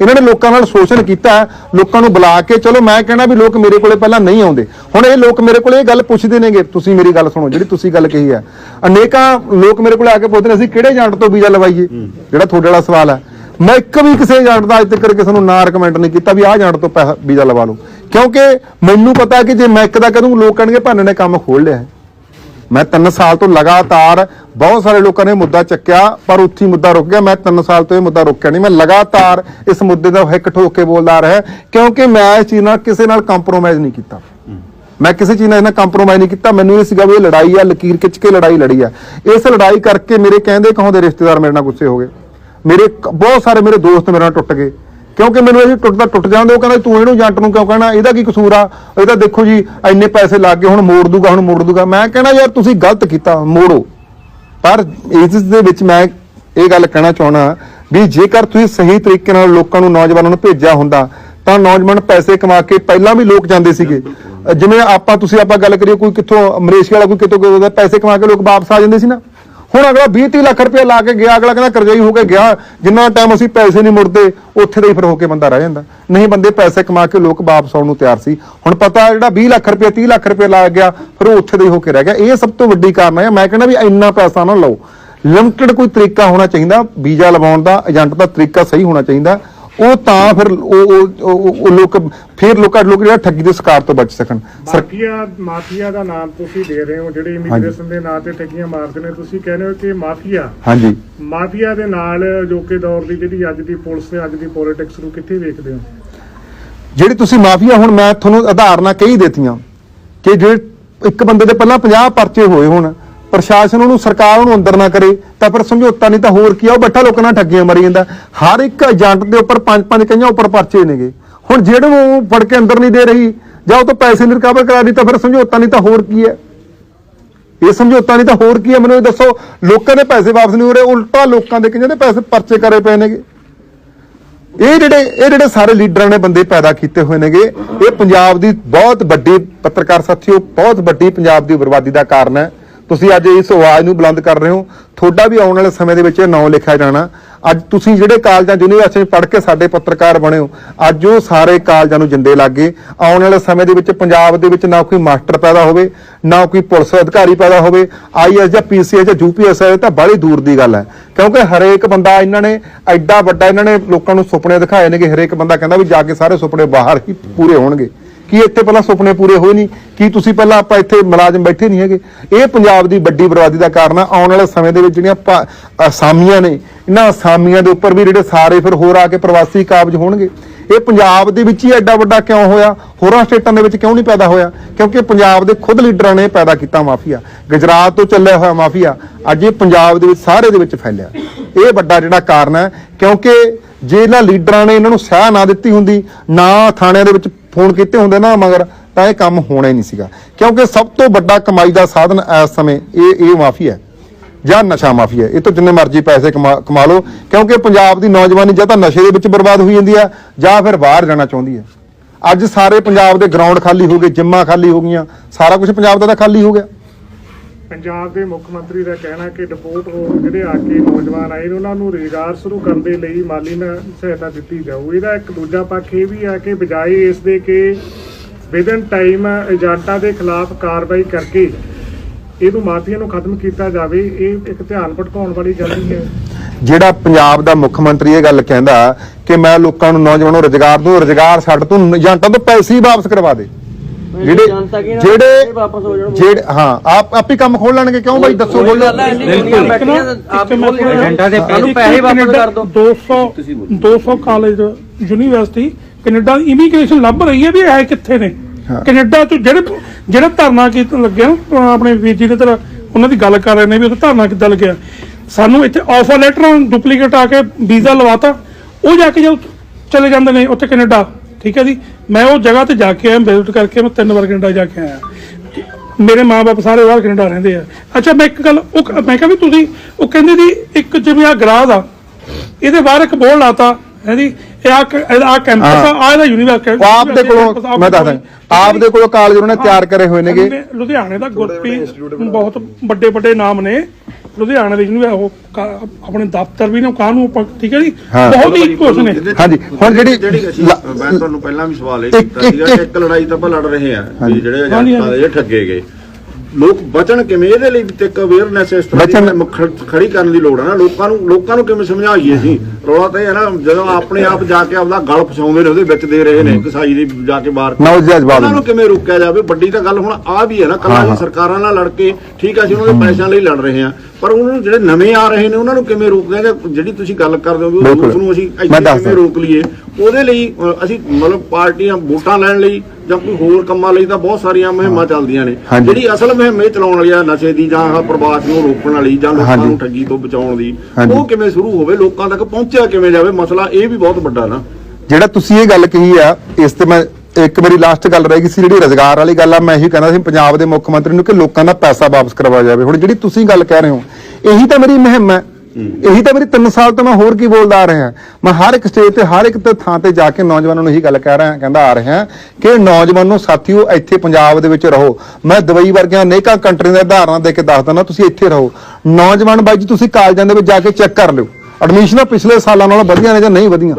A: ਇਹਨਾਂ ਨੇ ਲੋਕਾਂ ਨਾਲ ਸ਼ੋਸ਼ਣ ਕੀਤਾ ਲੋਕਾਂ ਨੂੰ ਬੁਲਾ ਕੇ ਚਲੋ ਮੈਂ ਕਹਿਣਾ ਵੀ ਲੋਕ ਮੇਰੇ ਕੋਲੇ ਪਹਿਲਾਂ ਨਹੀਂ ਆਉਂਦੇ। ਹੁਣ ਇਹ ਲੋਕ ਮੇਰੇ ਕੋਲੇ ਇਹ ਗੱਲ ਪੁੱਛਦੇ ਨੇਗੇ ਤੁਸੀਂ ਮੇਰੀ ਗੱਲ ਸੁਣੋ ਜਿਹੜੀ ਤੁਸੀਂ ਗੱਲ ਕਹੀ ਹੈ ਅਨੇਕਾਂ ਲੋਕ ਮੇਰੇ ਕੋਲੇ ਆ ਕੇ ਪੁੱਛਦੇ ਨੇ ਅਸੀਂ ਕਿਹੜੇ ਏਜੰਟ ਤੋਂ ਵੀਜ਼ਾ ਲਵਾਈਏ? ਜਿਹੜਾ ਤੁਹਾਡੇ ਵਾਲਾ ਸਵਾਲ ਹੈ ਮੈਂ ਇੱਕ ਵੀ ਕਿਸੇ ਏਜੰਟ ਦਾ ਅੱਜ ਤੱਕ ਕਿਸੇ ਨੂੰ ਨਾ ਰეკਮੈਂਡ ਨਹੀਂ ਕੀਤਾ ਵੀ ਆਹ ਏਜੰਟ ਤੋਂ ਪੈਸਾ ਵੀਜ਼ਾ ਲਵਾ ਲਓ। ਕਿਉਂਕਿ ਮੈਨੂੰ ਪਤਾ ਕਿ ਜੇ ਮੈਂ ਇੱਕ ਦਾ ਕਹਦੂੰ ਲੋਕ ਕਹਿਣਗੇ ਭਾਨੇ ਨੇ ਕੰਮ ਖੋਲ ਲਿਆ ਹੈ। ਮੈਂ 3 ਸਾਲ ਤੋਂ ਲਗਾਤਾਰ ਬਹੁਤ ਸਾਰੇ ਲੋਕਾਂ ਨੇ ਮੁੱਦਾ ਚੱਕਿਆ, ਪਰ ਉੱਥੇ ਮੁੱਦਾ ਰੁਕ ਗਿਆ। ਮੈਂ 3 ਸਾਲ ਤੋਂ ਇਹ ਮੁੱਦਾ ਰੋਕਿਆ ਨਹੀਂ। ਮੈਂ ਲਗਾਤਾਰ ਇਸ ਮੁੱਦੇ ਦਾ ਹਿੱਕ ਠੋਕ ਕੇ ਬੋਲਦਾ ਰਿਹਾ, ਕਿਉਂਕਿ ਮੈਂ ਇਸ ਚੀਜ਼ ਨਾਲ ਕਿਸੇ ਨਾਲ ਕੰਪਰੋਮਾਈਜ਼ ਨਹੀਂ ਕੀਤਾ। ਮੈਂ ਕਿਸੇ ਚੀਜ਼ ਨਾਲ ਇਹਨਾਂ ਕੰਪਰੋਮਾਈਜ਼ ਨਹੀਂ ਕੀਤਾ। ਮੈਨੂੰ ਇਹ ਸੀਗਾ ਵੀ ਇਹ ਲੜਾਈ ਆ, ਲਕੀਰ ਖਿੱਚ ਕੇ ਲੜਾਈ ਲੜੀ ਆ। ਇਸ ਲੜਾਈ ਕਰਕੇ ਮੇਰੇ ਕਹਿੰਦੇ ਕਹੋਂਦੇ ਰਿਸ਼ਤੇਦਾਰ ਮੇਰੇ ਨਾਲ ਗੁੱਸੇ ਹੋ ਗਏ। ਮੇਰੇ ਬਹੁਤ ਸਾਰੇ ਮੇਰੇ ਦੋਸਤ ਮੇਰੇ ਨਾਲ ਟੁੱਟ ਗਏ। ਕਿਉਂਕਿ ਮੈਨੂੰ ਇਹ ਟੁੱਟਦਾ ਟੁੱਟ ਜਾਂਦੇ, ਉਹ ਕਹਿੰਦਾ ਤੂੰ ਇਹਨੂੰ ਏਜੰਟ ਨੂੰ ਕਿਉਂ ਕਹਿਣਾ? ਇਹਦਾ ਕੀ ਕਸੂਰ ਆ? ਇਹ ਤਾਂ ਦੇਖੋ ਜੀ, ਇੰਨੇ ਪੈਸੇ ਲੱਗ ਗਏ, ਹੁਣ ਮੋੜ ਦੂਗਾ, ਹੁਣ ਮੋੜ ਦੂਗਾ। ਮੈਂ ਕਹਿਣਾ ਯਾਰ, ਤੁਸੀਂ ਗਲਤ ਕੀਤਾ, ਮੋੜੋ। ਪਰ ਇਸ ਦੇ ਵਿੱਚ ਮੈਂ ਇਹ ਗੱਲ ਕਹਿਣਾ ਚਾਹਣਾ ਵੀ ਜੇਕਰ ਤੁਸੀਂ ਸਹੀ ਤਰੀਕੇ ਨਾਲ ਲੋਕਾਂ ਨੂੰ ਨੌਜਵਾਨਾਂ ਨੂੰ ਭੇਜਿਆ ਹੁੰਦਾ, ਤਾਂ ਨੌਜਵਾਨ ਪੈਸੇ ਕਮਾ ਕੇ ਪਹਿਲਾਂ ਵੀ ਲੋਕ ਜਾਂਦੇ ਸੀਗੇ। ਜਿਵੇਂ ਆਪਾਂ, ਤੁਸੀਂ ਆਪਾਂ ਗੱਲ ਕਰੀਏ, ਕੋਈ ਕਿੱਥੋਂ, ਮਲੇਸ਼ੀਆ ਵਾਲਾ ਕੋਈ ਕਿਤੋਂ ਪੈਸੇ ਕਮਾ ਕੇ ਲੋਕ ਵਾਪਸ ਆ ਜਾਂਦੇ ਸੀ ਨਾ। ਹੁਣ ਅਗਲਾ 20 30 ਲੱਖ ਰੁਪਏ ਲਾ ਕੇ ਗਿਆ, ਅਗਲਾ ਕਹਿੰਦਾ ਕਰਜ਼ਾਈ ਹੋ ਕੇ ਗਿਆ, ਜਿੰਨਾ ਟਾਈਮ ਅਸੀਂ ਪੈਸੇ ਨਹੀਂ ਮੁੜਦੇ, ਉੱਥੇ ਦਾ ਹੀ ਫਿਰ ਹੋ ਕੇ ਬੰਦਾ ਰਹਿ ਜਾਂਦਾ। ਨਹੀਂ ਬੰਦੇ ਪੈਸੇ ਕਮਾ ਕੇ ਲੋਕ ਵਾਪਸ ਆਉਣ ਨੂੰ ਤਿਆਰ ਸੀ। ਹੁਣ ਪਤਾ ਜਿਹੜਾ 20 ਲੱਖ ਰੁਪਏ 30 ਲੱਖ ਰੁਪਏ ਲਾ ਗਿਆ, ਫਿਰ ਉਹ ਉੱਥੇ ਦਾ ਹੀ ਹੋ ਕੇ ਰਹਿ ਗਿਆ। ਇਹ ਸਭ ਤੋਂ ਵੱਡੀ ਕਾਰਨ ਹੈ। ਮੈਂ ਕਹਿੰਦਾ ਵੀ ਇੰਨਾ ਪੈਸਾ ਨਾ ਲਓ। ਲਿਮਟਿਡ ਕੋਈ ਤਰੀਕਾ ਹੋਣਾ ਚਾਹੀਦਾ, ਵੀਜ਼ਾ ਲਵਾਉਣ ਦਾ, ਏਜੰਟ ਦਾ ਤਰੀਕਾ ਸਹੀ ਹੋਣਾ ਚਾਹੀਦਾ। ਉਹ ਤਾਂ ਫਿਰ ਉਹ ਉਹ- ਉਹ ਲੋਕ ਫਿਰ ਲੋਕਾਂ ਲੋਕ ਜਿਹੜਾ ਠੱਗੀ ਦੇ ਸ਼ਿਕਾਰ ਤੋਂ ਬਚ ਸਕਣ। ਸਰ
D: ਮਾਫੀਆ ਮਾਫੀਆ ਦਾ ਨਾਮ ਤੁਸੀਂ ਦੇ ਰਹੇ ਹੋ ਜਿਹੜੇ ਇਮੀਗ੍ਰੇਸ਼ਨ ਦੇ ਨਾਂ ਤੇ ਠੱਗੀਆਂ ਮਾਰਦੇ ਨੇ ਤੁਸੀਂ ਕਹਿੰਦੇ ਹੋ ਕਿ ਮਾਫੀਆ।
A: ਹਾਂਜੀ।
D: ਮਾਫੀਆ ਦੇ ਨਾਲ ਜੋ ਕਿ ਦੌਰ ਦੀ ਜਿਹੜੀ ਅੱਜ ਦੀ ਪੁਲਿਸ ਤੇ ਅੱਜ ਦੀ ਪੋਲਿਟਿਕਸ ਨੂੰ ਕਿੱਥੇ ਵੇਖਦੇ ਹੋ?
A: ਜਿਹੜੀ ਤੁਸੀਂ ਮਾਫੀਆ ਹੁਣ ਮੈਂ ਤੁਹਾਨੂੰ ਆਧਾਰਨਾ ਕਹੀ ਦਿੱਤੀਆਂ ਕਿ ਜੇ ਇੱਕ ਬੰਦੇ ਦੇ ਪਹਿਲਾਂ 50 ਪਰਚੇ ਹੋਏ ਹੁਣ ਪ੍ਰਸ਼ਾਸਨ ਉਹਨੂੰ, ਸਰਕਾਰ ਉਹਨੂੰ ਅੰਦਰ ਨਾ ਕਰੇ, ਤਾਂ ਫਿਰ ਸਮਝੌਤਾ ਨਹੀਂ ਤਾਂ ਹੋਰ ਕੀ ਆ, ਉਹ ਬੱਠਾ ਲੋਕਾਂ ਨਾਲ ਠੱਗੀਆਂ ਮਾਰੀ ਜਾਂਦਾ। ਹਰ ਇੱਕ ਏਜੰਟ ਦੇ ਉੱਪਰ ਪੰਜ ਪੰਜ ਕਈਆਂ ਉੱਪਰ ਪਰਚੇ ਨੇਗੇ। ਹੁਣ ਜਿਹੜੇ ਉਹ ਫੜ ਕੇ ਅੰਦਰ ਨਹੀਂ ਦੇ ਰਹੀ, ਜਾਂ ਉਹ ਤੋਂ ਪੈਸੇ ਨਹੀਂ ਰਿਕਵਰ ਕਰਾ ਦੀ ਤਾਂ ਫਿਰ ਸਮਝੌਤਾ ਨਹੀਂ ਤਾਂ ਹੋਰ ਕੀ ਹੈ ਇਹ ਸਮਝੌਤਾ ਨਹੀਂ ਤਾਂ ਹੋਰ ਕੀ ਹੈ ਮੈਨੂੰ ਇਹ ਦੱਸੋ, ਲੋਕਾਂ ਦੇ ਪੈਸੇ ਵਾਪਸ ਨਹੀਂ ਹੋ ਰਹੇ, ਉਲਟਾ ਲੋਕਾਂ ਦੇ ਕਿੰਨੇ ਦੇ ਪੈਸੇ ਪਰਚੇ ਕਰੇ ਪਏ ਨੇਗੇ। ਇਹ ਜਿਹੜੇ ਇਹ ਜਿਹੜੇ ਸਾਰੇ ਲੀਡਰਾਂ ਨੇ ਬੰਦੇ ਪੈਦਾ ਕੀਤੇ ਹੋਏ ਨੇਗੇ, ਇਹ ਪੰਜਾਬ ਦੀ ਬਹੁਤ ਵੱਡੀ ਪੱਤਰਕਾਰ ਸਾਥੀਓ, ਬਹੁਤ ਵੱਡੀ ਪੰਜਾਬ ਦੀ ਬਰਬਾਦੀ ਦਾ ਕਾਰਨ ਹੈ। ਤੁਸੀਂ ਅੱਜ ਇਸ ਆਵਾਜ਼ ਨੂੰ ਬੁਲੰਦ ਕਰ ਰਹੇ ਹੋ। ਤੁਹਾਡਾ ਵੀ ਆਉਣ ਵਾਲੇ ਸਮੇਂ ਦੇ ਵਿੱਚ ਇਹ ਨਾਂ ਲਿਖਿਆ ਜਾਣਾ। ਅੱਜ ਤੁਸੀਂ ਜਿਹੜੇ ਕਾਲਜਾਂ ਯੂਨੀਵਰਸਿਟੀ ਪੜ੍ਹ ਕੇ ਸਾਡੇ ਪੱਤਰਕਾਰ ਬਣੇ ਹੋ, ਅੱਜ ਉਹ ਸਾਰੇ ਕਾਲਜਾਂ ਨੂੰ ਜਿੰਦੇ ਲੱਗੇ ਆਉਣ ਵਾਲੇ ਸਮੇਂ ਦੇ ਵਿੱਚ ਪੰਜਾਬ ਦੇ ਵਿੱਚ ਨਾ ਕੋਈ ਮਾਸਟਰ ਪੈਦਾ ਹੋਵੇ, ਨਾ ਕੋਈ ਪੁਲਿਸ ਅਧਿਕਾਰੀ ਪੈਦਾ ਹੋਵੇ। ਆਈਐਸ ਜਾਂ ਪੀਸੀਐਸ ਜਾਂ ਯੂਪੀਐਸ ਹੈ ਤਾਂ ਬੜੀ ਦੂਰ ਦੀ ਗੱਲ ਹੈ। ਕਿਉਂਕਿ ਹਰੇਕ ਬੰਦਾ ਇਹਨਾਂ ਨੇ ਐਡਾ ਵੱਡਾ ਇਹਨਾਂ ਨੇ ਲੋਕਾਂ ਨੂੰ ਸੁਪਨੇ ਦਿਖਾਏ ਨੇ ਕਿ ਹਰੇਕ ਬੰਦਾ ਕਹਿੰਦਾ ਵੀ ਜਾ ਕੇ ਸਾਰੇ ਸੁਪਨੇ ਬਾਹਰ ਹੀ ਪੂਰੇ ਹੋਣਗੇ। ਕੀ ਇੱਥੇ ਪਹਿਲਾਂ ਸੁਪਨੇ ਪੂਰੇ ਹੋਏ ਨਹੀਂ? ਕੀ ਤੁਸੀਂ ਪਹਿਲਾਂ ਆਪਾਂ ਇੱਥੇ ਮੁਲਾਜ਼ਮ ਬੈਠੇ ਨਹੀਂ ਹੈਗੇ? ਇਹ ਪੰਜਾਬ ਦੀ ਵੱਡੀ ਬਰਬਾਦੀ ਦਾ ਕਾਰਨ ਆ। ਆਉਣ ਵਾਲੇ ਸਮੇਂ ਦੇ ਵਿੱਚ ਜਿਹੜੀਆਂ ਭਾ- ਅਸਾਮੀਆਂ ਨੇ, ਇਹਨਾਂ ਅਸਾਮੀਆਂ ਦੇ ਉੱਪਰ ਵੀ ਜਿਹੜੇ ਸਾਰੇ ਫਿਰ ਹੋਰ ਆ ਕੇ ਪ੍ਰਵਾਸੀ ਕਾਬਜ ਹੋਣਗੇ। ਇਹ ਪੰਜਾਬ ਦੇ ਵਿੱਚ ਹੀ ਐਡਾ ਵੱਡਾ ਕਿਉਂ ਹੋਇਆ? ਹੋਰਾਂ ਸਟੇਟਾਂ ਦੇ ਵਿੱਚ ਕਿਉਂ ਨਹੀਂ ਪੈਦਾ ਹੋਇਆ? ਕਿਉਂਕਿ ਪੰਜਾਬ ਦੇ ਖੁਦ ਲੀਡਰਾਂ ਨੇ ਪੈਦਾ ਕੀਤਾ ਮਾਫੀਆ। ਗੁਜਰਾਤ ਤੋਂ ਚੱਲਿਆ ਹੋਇਆ ਮਾਫੀਆ ਅੱਜ ਇਹ ਪੰਜਾਬ ਦੇ ਵਿੱਚ ਸਾਰੇ ਦੇ ਵਿੱਚ ਫੈਲਿਆ। ਇਹ ਵੱਡਾ ਜਿਹੜਾ ਕਾਰਨ ਹੈ, ਕਿਉਂਕਿ ਜੇ ਇਹਨਾਂ ਲੀਡਰਾਂ ਨੇ ਇਹਨਾਂ ਨੂੰ ਸਹਾਇ ਨਾ ਦਿੱਤੀ ਹੁੰਦੀ, ਨਾ ਥਾਣਿਆਂ ਦੇ ਵਿੱਚ ਫੋਨ ਕੀਤੇ ਹੁੰਦੇ ਨਾ, ਮਗਰ ਤਾਂ ਇਹ ਕੰਮ ਹੋਣਾ ਹੀ ਨਹੀਂ ਸੀਗਾ। ਕਿਉਂਕਿ ਸਭ ਤੋਂ ਵੱਡਾ ਕਮਾਈ ਦਾ ਸਾਧਨ ਇਸ ਸਮੇਂ ਇਹ ਇਹ ਮਾਫ਼ੀ ਹੈ। ਜਾਂ ਨਸ਼ਾ ਮਾਫੀ ਹੈ। ਇਹ ਤੋਂ ਜਿੰਨੇ ਮਰਜ਼ੀ ਪੈਸੇ ਕਮਾ ਕਮਾ ਲਓ। ਕਿਉਂਕਿ ਪੰਜਾਬ ਦੀ ਨੌਜਵਾਨੀ ਜਾਂ ਤਾਂ ਨਸ਼ੇ ਦੇ ਵਿੱਚ ਬਰਬਾਦ ਹੋਈ ਜਾਂਦੀ ਹੈ ਜਾਂ ਫਿਰ ਬਾਹਰ ਜਾਣਾ ਚਾਹੁੰਦੀ ਹੈ। ਅੱਜ ਸਾਰੇ ਪੰਜਾਬ ਦੇ ਗਰਾਊਂਡ ਖਾਲੀ ਹੋ ਗਏ, ਜਿੰਮਾਂ ਖਾਲੀ ਹੋ ਗਈਆਂ। ਸਾਰਾ ਕੁਝ ਪੰਜਾਬ ਦਾ ਤਾਂ ਖਾਲੀ ਹੋ ਗਿਆ।
D: ਪੰਜਾਬ ਦੇ ਮੁੱਖ ਮੰਤਰੀ ਦਾ ਕਹਿਣਾ ਕਿ ਡਿਪੋਰਟ ਹੋ ਜਿਹੜੇ ਆ ਕੇ ਨੌਜਵਾਨ ਆਏ ਨੇ, ਉਹਨਾਂ ਨੂੰ ਰੁਜ਼ਗਾਰ ਸ਼ੁਰੂ ਕਰਨ ਦੇ ਲਈ ਮਾਲੀ ਸਹਾਇਤਾ ਦਿੱਤੀ ਜਾਊ। ਇਹਦਾ ਇੱਕ ਦੂਜਾ ਪੱਖ ਇਹ ਵੀ ਆ ਕਿ ਬਜਾਏ ਇਸ ਦੇ ਕਿ ਵਿਦਨ ਟਾਈਮ ਏਜੰਟਾਂ ਦੇ ਖਿਲਾਫ ਕਾਰਵਾਈ ਕਰਕੇ ਇਹਨੂੰ ਮਾਫੀਆ ਨੂੰ ਖਤਮ ਕੀਤਾ ਜਾਵੇ, ਇਹ ਇੱਕ ਧਿਆਨ ਭਟਕਾਉਣ ਵਾਲੀ ਗੱਲ ਹੀ ਹੈ।
A: ਜਿਹੜਾ ਪੰਜਾਬ ਦਾ ਮੁੱਖ ਮੰਤਰੀ ਇਹ ਗੱਲ ਕਹਿੰਦਾ ਕਿ ਮੈਂ ਲੋਕਾਂ ਨੂੰ ਨੌਜਵਾਨਾਂ ਨੂੰ ਰੋਜ਼ਗਾਰ ਦੂੰ, ਰੋਜ਼ਗਾਰ ਛੱਡ ਤੂੰ, ਏਜੰਟਾਂ ਤੋਂ ਪੈਸੇ ਹੀ ਵਾਪਸ ਕਰਵਾ ਦੇ। ਜਿਹੜੇ
E: ਜਨਤਾ ਕੀ ਨਾ
A: ਜਿਹੜੇ
E: ਵਾਪਸ ਹੋ ਜਾਣ
A: ਜਿਹੜੇ ਹਾਂ ਆਪ ਆਪ ਹੀ ਕੰਮ ਖੋਲ ਲੈਣਗੇ ਕਿਉਂ ਬਾਈ? ਦੱਸੋ ਬੋਲੋ।
E: ਹੈ ਆਪ ਹੀ ਬੋਲ
F: ਏਜੰਟਾਂ ਦੇ
E: ਪੈਸੇ ਵਾਪਸ ਕਰ ਦਿਓ
B: 200 200 ਕਾਲਜ ਯੂਨੀਵਰਸਿਟੀ ਕੈਨੇਡਾ ਦੀ ਇਮੀਗ੍ਰੇਸ਼ਨ ਲੱਭ ਰਹੀ ਹੈ ਵੀ ਇਹ ਕਿੱਥੇ ਨੇ। ਕੈਨੇਡਾ ਤੋਂ ਜਿਹੜੇ ਜਿਹੜੇ ਧਰਨਾ ਕੀਤਾ ਲੱਗਿਆ ਆਪਣੇ ਵੀਰ ਜੀ ਦੇ ਤਰ੍ਹਾਂ ਉਹਨਾਂ ਦੀ ਗੱਲ ਕਰ ਰਹੇ ਨੇ ਵੀ ਉੱਥੇ ਧਰਨਾ ਕਿੱਦਾਂ ਲੱਗਿਆ। ਸਾਨੂੰ ਇੱਥੇ ਆਫਰ ਲੈਟਰ ਡੁਪਲੀਕੇਟ ਆ ਕੇ ਵੀਜ਼ਾ ਲਵਾਤਾ ਉਹ ਜਾ ਕੇ ਜਦੋਂ ਚਲੇ ਜਾਂਦੇ ਨੇ ਉੱਥੇ ਕੈਨੇਡਾ। ਠੀਕ ਹੈ ਜੀ? ਮੈਂ ਉਹ ਜਗ੍ਹਾ ਤੇ ਜਾ ਕੇ ਆਇਆ ਵਿਜ਼ਿਟ ਕਰਕੇ ਮੈਂ ਤਿੰਨ ਵਾਰ ਕੈਨੇਡਾ ਜਾ ਕੇ ਆਇਆ। ਮੇਰੇ ਮਾਪੇ ਸਾਰੇ ਬਾਹਰ ਕੈਨੇਡਾ ਰਹਿੰਦੇ ਆ। ਅੱਛਾ ਮੈਂ ਇੱਕ ਗੱਲ ਉਹ ਮੈਂ ਕਿਹਾ ਵੀ ਤੁਸੀਂ ਉਹ ਕਹਿੰਦੇ ਜੀ ਇੱਕ ਜਿਵੇਂ ਆ ਗਰਾਜ ਆ ਇਹਦੇ ਬਾਹਰ ਇੱਕ ਬੋਰਡ ਲਾਤਾ ਹੈ ਜੀ? ਇਹ ਆ ਆ ਕੈਂਪਸ ਆ ਆ ਇਹਦਾ ਯੂਨੀਵਰਸਿਟੀ
A: ਆਪ ਦੇ ਕੋਲੋਂ ਮੈਂ ਦੱਸਦਾ। ਆਪ ਦੇ ਕੋਲੋਂ ਕਾਲਜ ਉਹਨਾਂ ਨੇ ਤਿਆਰ ਕਰੇ ਹੋਏ ਨੇਗੇ।
B: ਲੁਧਿਆਣੇ ਦਾ ਗੁਰਪ੍ਰੀਤ ਬਹੁਤ ਵੱਡੇ ਵੱਡੇ ਨਾਮ ਨੇ। ਲੁਧਿਆਣੇ ਦੇ ਯੂਨੀਵਰ ਉਹ ਕਾ- ਆਪਣੇ ਦਫ਼ਤਰ ਵੀ ਨੇ ਕਾਹਨੂੰ ਆਪਾਂ ਠੀਕ ਹੈ ਜੀ?
A: ਹਾਂ।
B: ਬਹੁਤ ਹੀ ਕੁਛ ਨੇ।
A: ਹਾਂਜੀ ਹੁਣ ਜਿਹੜੀ
C: ਜਿਹੜੀ ਅਸੀਂ
A: ਲ-
C: ਮੈਂ ਤੁਹਾਨੂੰ ਪਹਿਲਾਂ ਵੀ ਸਵਾਲ ਇਹ
A: ਇੱਕ-
C: ਕੀਤਾ ਸੀਗਾ
A: ਇੱਕ-
C: ਕਿ ਇੱਕ ਲੜਾਈ ਤਾਂ ਆਪਾਂ ਲੜ ਰਹੇ ਆ ਵੀ ਜਿਹੜੇ
B: ਹਾਂਜੀ,
C: ਏਜੰਟਾਂ ਦੇ ਜਿਹੜੇ ਠੱਗੇ ਗਏ। ਲੋਕ ਬਚਣ ਕਿਵੇਂ? ਇਹਦੇ ਲਈ ਵੀ ਤੇ ਇੱਕ ਅਵੇਅਰਨੈਸ ਇਸ ਤਰ੍ਹਾਂ
A: ਬਚਣ-
C: ਦੀ ਖ- ਖੜੀ ਕਰਨ ਦੀ ਲੋੜ ਹੈ ਨਾ। ਲੋਕਾਂ ਨੂੰ ਲੋਕਾਂ ਨੂੰ ਕਿਵੇਂ ਸਮਝਾਈਏ ਅਸੀਂ? ਰੌਲਾ ਤਾਂ ਇਹ ਹੈ ਨਾ ਜਦੋਂ ਆਪਣੇ ਆਪ ਜਾ ਕੇ ਆਪਦਾ ਗਲ ਫਸਾਉਂਦੇ ਨੇ ਉਹਦੇ ਵਿੱਚ ਦੇ ਰਹੇ ਨੇ ਕਸਾਈ ਦੀ ਜਾ ਕੇ ਬਾਹਰ। ਉਹਨਾਂ ਨੂੰ ਕਿਵੇਂ ਰੋਕਿਆ ਜਾਵੇ? ਵੱਡੀ ਤਾਂ ਗੱਲ ਹੁਣ ਆ ਵੀ ਹੈ ਨਾ। ਕੱਲਾ
A: ਹਾਂ,
C: ਸਰਕਾਰਾਂ ਨਾਲ ਲੜ ਕੇ ਠੀਕ ਹੈ ਅਸੀਂ ਉਹਨਾਂ ਦੇ ਪੈਸਿਆਂ ਲਈ ਲੜ ਰਹੇ ਹਾਂ। ਪਰ ਉਹਨਾਂ ਜਿਹੜੇ ਨਵੇਂ ਆ ਰਹੇ ਨੇ ਉਹਨਾਂ ਨੂੰ ਕਿਵੇਂ ਰੋਕਦੇ ਆ ਜਿਹੜੀ ਤੁਸੀਂ ਗੱਲ ਕਰਦੇ ਹੋ ਵੀ। ਉਸ ਨੂੰ ਅਸੀਂ ਇੱਥੇ। ਕਿਵੇਂ ਰੋਕ ਲਈਏ ਉਹਦੇ ਲਈ ਅਸੀਂ ਮਤਲਬ ਪਾਰਟੀਆਂ ਵੋਟਾਂ ਲੈਣ ਲਈ ਜਾਂ ਕੋਈ ਹੋਰ ਕੰਮਾਂ ਲਈ ਤਾਂ ਬਹੁਤ ਸਾਰੀਆਂ ਮੁਹਿੰਮਾਂ ਚੱਲਦੀਆਂ ਨੇ। ਜਿਹੜੀ ਅਸਲ ਮੁਹਿੰਮ ਇਹ ਚਲਾਉਣ ਵਾਲੀ ਆ ਨਸ਼ੇ ਦੀ ਜਾਂ ਆਹ ਪ੍ਰਵਾਸ ਨੂੰ ਰੋਕਣ ਵਾਲੀ ਜਾਂ ਲੋਕਾਂ। ਨੂੰ ਠੱਗੀ ਤੋਂ ਬਚਾਉਣ ਦੀ। ਉਹ ਕਿਵੇਂ ਸ਼ੁਰੂ ਹੋਵੇ ਲੋਕਾਂ ਤੱਕ ਪਹੁੰਚਿਆ ਕਿਵੇਂ ਜਾਵੇ ਮਸਲਾ ਇਹ ਵੀ ਬਹੁਤ ਵੱਡਾ ਨਾ
A: ਜਿਹੜਾ ਤੁਸੀਂ ਇਹ ਗੱਲ ਕਹੀ ਆ ਇਸ ਤੇ ਮੈਂ ਇੱਕ ਮੇਰੀ ਲਾਸਟ ਗੱਲ ਰਹਿ ਗਈ ਸੀ ਜਿਹੜੀ ਰੋਜ਼ਗਾਰ ਵਾਲੀ ਗੱਲ ਆ ਮੈਂ ਇਹੀ ਕਹਿੰਦਾ ਸੀ ਪੰਜਾਬ ਦੇ ਮੁੱਖ ਮੰਤਰੀ ਨੂੰ ਕਿ ਲੋਕਾਂ ਦਾ ਪੈਸਾ ਵਾਪਸ ਕਰਵਾਇਆ ਜਾਵੇ। ਹੁਣ ਜਿਹੜੀ ਤੁਸੀਂ ਗੱਲ ਕਹਿ ਰਹੇ ਹੋ ਇਹੀ ਤਾਂ ਮੇਰੀ ਮੁਹਿੰਮ ਹੈ। ਇਹੀ ਤਾਂ ਮੇਰੀ 3 ਸਾਲ ਤੋਂ ਮੈਂ ਹੋਰ ਕੀ ਬੋਲਦਾ ਆ ਰਿਹਾ। ਮੈਂ ਹਰ ਇੱਕ ਸਟੇਜ ਤੇ ਹਰ ਇੱਕ ਥਾਂ ਤੇ ਜਾ ਕੇ ਨੌਜਵਾਨਾਂ ਨੂੰ ਇਹੀ ਗੱਲ ਕਹਿ ਰਿਹਾ ਕਹਿੰਦਾ ਆ ਰਿਹਾ ਕਿ ਨੌਜਵਾਨੋ ਸਾਥੀਓ ਇੱਥੇ ਪੰਜਾਬ ਦੇ ਵਿੱਚ ਰਹੋ। ਮੈਂ ਦੁਬਈ ਵਰਗੀਆਂ ਅਨੇਕਾਂ ਕੰਟਰੀਆਂ ਦੇ ਉਦਾਹਰਨਾਂ ਦੇ ਕੇ ਦੱਸ ਦਿੰਦਾ ਤੁਸੀਂ ਇੱਥੇ ਰਹੋ। ਨੌਜਵਾਨ ਬਾਈ ਜੀ ਤੁਸੀਂ ਕਾਲਜਾਂ ਦੇ ਵਿੱਚ ਜਾ ਕੇ ਚੈੱਕ ਕਰ ਲਿਓ। ਐਡਮਿਸ਼ਨਾਂ ਪਿਛਲੇ ਸਾਲਾਂ ਨਾਲੋਂ ਵਧੀਆਂ ਨੇ ਜਾਂ ਨਹੀਂ ਵਧੀਆਂ?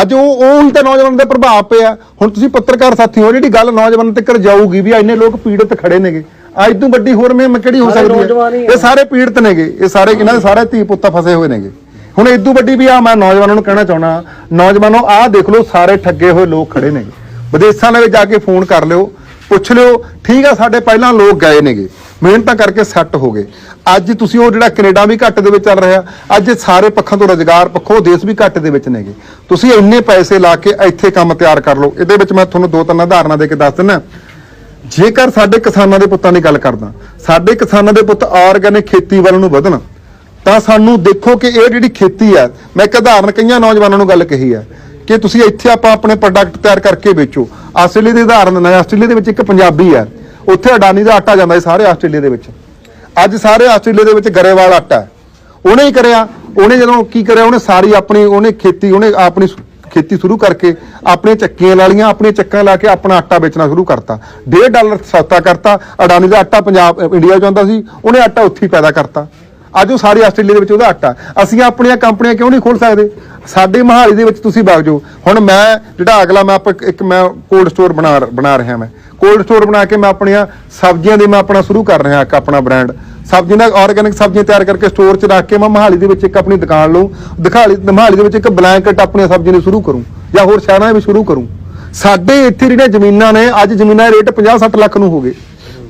A: ਅੱਜ ਉਹ ਉਹ ਤੇ ਨੌਜਵਾਨਾਂ ਦੇ ਪ੍ਰਭਾਵ ਪਿਆ ਹੁਣ ਤੁਸੀਂ ਪੱਤਰਕਾਰ ਸਾਥੀ ਹੋ ਜਿਹੜੀ ਗੱਲ ਨੌਜਵਾਨਾਂ ਤੱਕ ਜਾਊਗੀ ਵੀ ਇੰਨੇ ਲੋਕ ਪੀੜਤ ਖੜੇ ਨੇਗੇ। ਅੱਜ ਤੋਂ ਵੱਡੀ ਹੋਰ ਮੈਂ ਕਿਹੜੀ ਹੋ ਸਕਦੀ
E: ਹੀ।
A: ਇਹ ਸਾਰੇ ਪੀੜਤ ਨੇਗੇ। ਇਹ ਸਾਰੇ ਇਹਨਾਂ ਦੇ ਸਾਰੇ ਧੀ ਪੁੱਤ ਫਸੇ ਹੋਏ ਨੇਗੇ। ਹੁਣ ਇਦੋਂ ਵੱਡੀ ਵੀ ਆ ਮੈਂ ਨੌਜਵਾਨਾਂ ਨੂੰ ਕਹਿਣਾ ਚਾਹਣਾ ਨੌਜਵਾਨੋ ਆਹ ਦੇਖ ਲਓ ਸਾਰੇ ਠੱਗੇ ਹੋਏ ਲੋਕ ਖੜੇ ਨੇਗੇ। ਵਿਦੇਸ਼ਾਂ ਦੇ ਵਿੱਚ ਜਾ ਕੇ ਫੋਨ ਕਰ ਲਿਓ। ਪੁੱਛ ਲਿਓ, ਠੀਕ ਆ, ਸਾਡੇ ਪਹਿਲਾਂ ਲੋਕ ਗਏ ਨੇਗੇ। ਮਿਹਨਤਾਂ ਕਰਕੇ ਸੈੱਟ ਹੋ ਗਏ। ਅੱਜ ਤੁਸੀਂ ਉਹ ਜਿਹੜਾ ਕੈਨੇਡਾ ਵੀ ਘੱਟ ਦੇ ਵਿੱਚ ਚੱਲ ਰਿਹਾ, ਅੱਜ ਸਾਰੇ ਪੱਖਾਂ ਤੋਂ ਰੋਜ਼ਗਾਰ ਪੱਖੋਂ ਦੇਸ਼ ਵੀ ਘੱਟ ਦੇ ਵਿੱਚ ਨੇਗੇ। ਤੁਸੀਂ ਇੰਨੇ ਪੈਸੇ ਲਾ ਕੇ ਇੱਥੇ ਕੰਮ ਤਿਆਰ ਕਰ ਲਓ। ਇਹਦੇ ਵਿੱਚ ਮੈਂ ਤੁਹਾਨੂੰ ਦੋ ਤਿੰਨ ਉਦਾਹਰਨਾਂ ਦੇ ਕੇ ਦੱਸ ਦਿੰਦਾ। ਜੇਕਰ ਸਾਡੇ ਕਿਸਾਨਾਂ ਦੇ ਪੁੱਤਾਂ ਦੀ ਗੱਲ ਕਰਦਾ, ਸਾਡੇ ਕਿਸਾਨਾਂ ਦੇ ਪੁੱਤ ਆਰਗੈਨਿਕ ਖੇਤੀ ਵੱਲ ਨੂੰ ਵਧਣ, ਤਾਂ ਸਾਨੂੰ ਦੇਖੋ ਕਿ ਇਹ ਜਿਹੜੀ ਖੇਤੀ ਹੈ ਮੈਂ ਇੱਕ ਉਦਾਹਰਨ ਕਈਆਂ ਨੌਜਵਾਨਾਂ ਨੂੰ ਗੱਲ ਕਹੀ ਹੈ ਕਿ ਤੁਸੀਂ ਇੱਥੇ ਆਪਾਂ ਆਪਣੇ ਪ੍ਰੋਡਕਟ ਤਿਆਰ ਕਰਕੇ ਵੇਚੋ। ਆਸਟ੍ਰੇਲੀਆ ਦੀ ਉਦਾਹਰਨ ਦਿੰਦਾ ਆਸਟ੍ਰੇਲੀਆ ਦੇ ਵਿੱਚ ਇੱਕ ਪੰਜਾਬੀ ਹੈ। ਉੱਥੇ ਅਡਾਨੀ ਦਾ ਆਟਾ ਜਾਂਦਾ ਹੈ ਸਾਰੇ ਆਸਟ੍ਰੇਲੀਆ ਦੇ ਵਿੱਚ। ਅੱਜ ਸਾਰੇ ਆਸਟ੍ਰੇਲੀਆ ਦੇ ਵਿੱਚ ਗਰੇਵਾਲ ਆਟਾ ਹੈ। ਉਹਨੇ ਹੀ ਕਰਿਆ, ਉਹਨੇ ਜਦੋਂ ਕੀ ਕਰਿਆ, ਉਹਨੇ ਸਾਰੀ ਆਪਣੀ, ਉਹਨੇ ਖੇਤੀ, ਉਹਨੇ ਆਪਣੀ ਖੇਤੀ ਸ਼ੁਰੂ ਕਰਕੇ ਆਪਣੇ ਚੱਕੀਆਂ ਲਾ ਲੀਆਂ ਆਪਣੀਆਂ ਚੱਕਾਂ ਲਾ ਕੇ ਆਪਣਾ ਆਟਾ ਵੇਚਣਾ ਸ਼ੁਰੂ ਕਰਤਾ। 1.5 ਡਾਲਰ ਸਸਤਾ ਕਰਤਾ, ਅਡਾਨੀ ਦਾ ਆਟਾ ਪੰਜਾਬ ਇੰਡੀਆ 'ਚ ਆਉਂਦਾ ਸੀ, ਉਹਨੇ ਆਟਾ ਉੱਥੇ ਹੀ ਪੈਦਾ ਕਰਤਾ। ਅੱਜ ਉਹ ਸਾਰੇ ਆਸਟ੍ਰੇਲੀਆ ਦੇ ਵਿੱਚ ਉਹਦਾ ਆਟਾ ਅਸੀਂ ਆਪਣੀਆਂ ਕੰਪਨੀਆਂ ਕਿਉਂ ਨਹੀਂ ਖੋਲ ਸਕਦੇ? ਸਾਡੇ ਮਹਾਲੀ ਦੇ ਵਿੱਚ ਤੁਸੀਂ ਵਗ ਜਾਓ। ਹੁਣ ਮੈਂ ਜਿਹੜਾ ਅਗਲਾ ਮੈਂ ਆਪਾਂ ਇੱਕ ਮੈਂ ਕੋਲਡ ਸਟੋਰ ਬਣਾ ਬਣਾ ਰਿਹਾ ਮੈਂ। ਕੋਲਡ ਸਟੋਰ ਬਣਾ ਕੇ ਮੈਂ ਆਪਣੀਆਂ ਸਬਜ਼ੀਆਂ ਦੀ ਮੈਂ ਆਪਣਾ ਸ਼ੁਰੂ ਕਰ ਰਿਹਾ ਇੱਕ ਆਪਣਾ ਬ੍ਰਾਂਡ ਸਬਜ਼ੀਆਂ ਦਾ ਆਰਗੈਨਿਕ ਸਬਜ਼ੀਆਂ ਤਿਆਰ ਕਰਕੇ ਸਟੋਰ 'ਚ ਰੱਖ ਕੇ ਮੈਂ ਮਹਾਲੀ ਦੇ ਵਿੱਚ ਇੱਕ ਆਪਣੀ ਦੁਕਾਨ ਲਊ। ਦਿਖਾਲੀ ਮਹਾਲੀ ਦੇ ਵਿੱਚ ਇੱਕ ਬਲੈਂਕਟ ਆਪਣੀਆਂ ਸਬਜ਼ੀਆਂ ਨੂੰ ਸ਼ੁਰੂ ਕਰੂੰ ਜਾਂ ਹੋਰ ਸ਼ਹਿਰਾਂ ਵਿੱਚ ਸ਼ੁਰੂ ਕਰੂੰ। ਸਾਡੇ ਇੱਥੇ ਜਿਹੜੀਆਂ ਜ਼ਮੀਨਾਂ ਨੇ, ਅੱਜ ਜ਼ਮੀਨਾਂ ਦੇ ਰੇਟ 50-60 ਲੱਖ ਨੂੰ ਹੋ ਗਏ।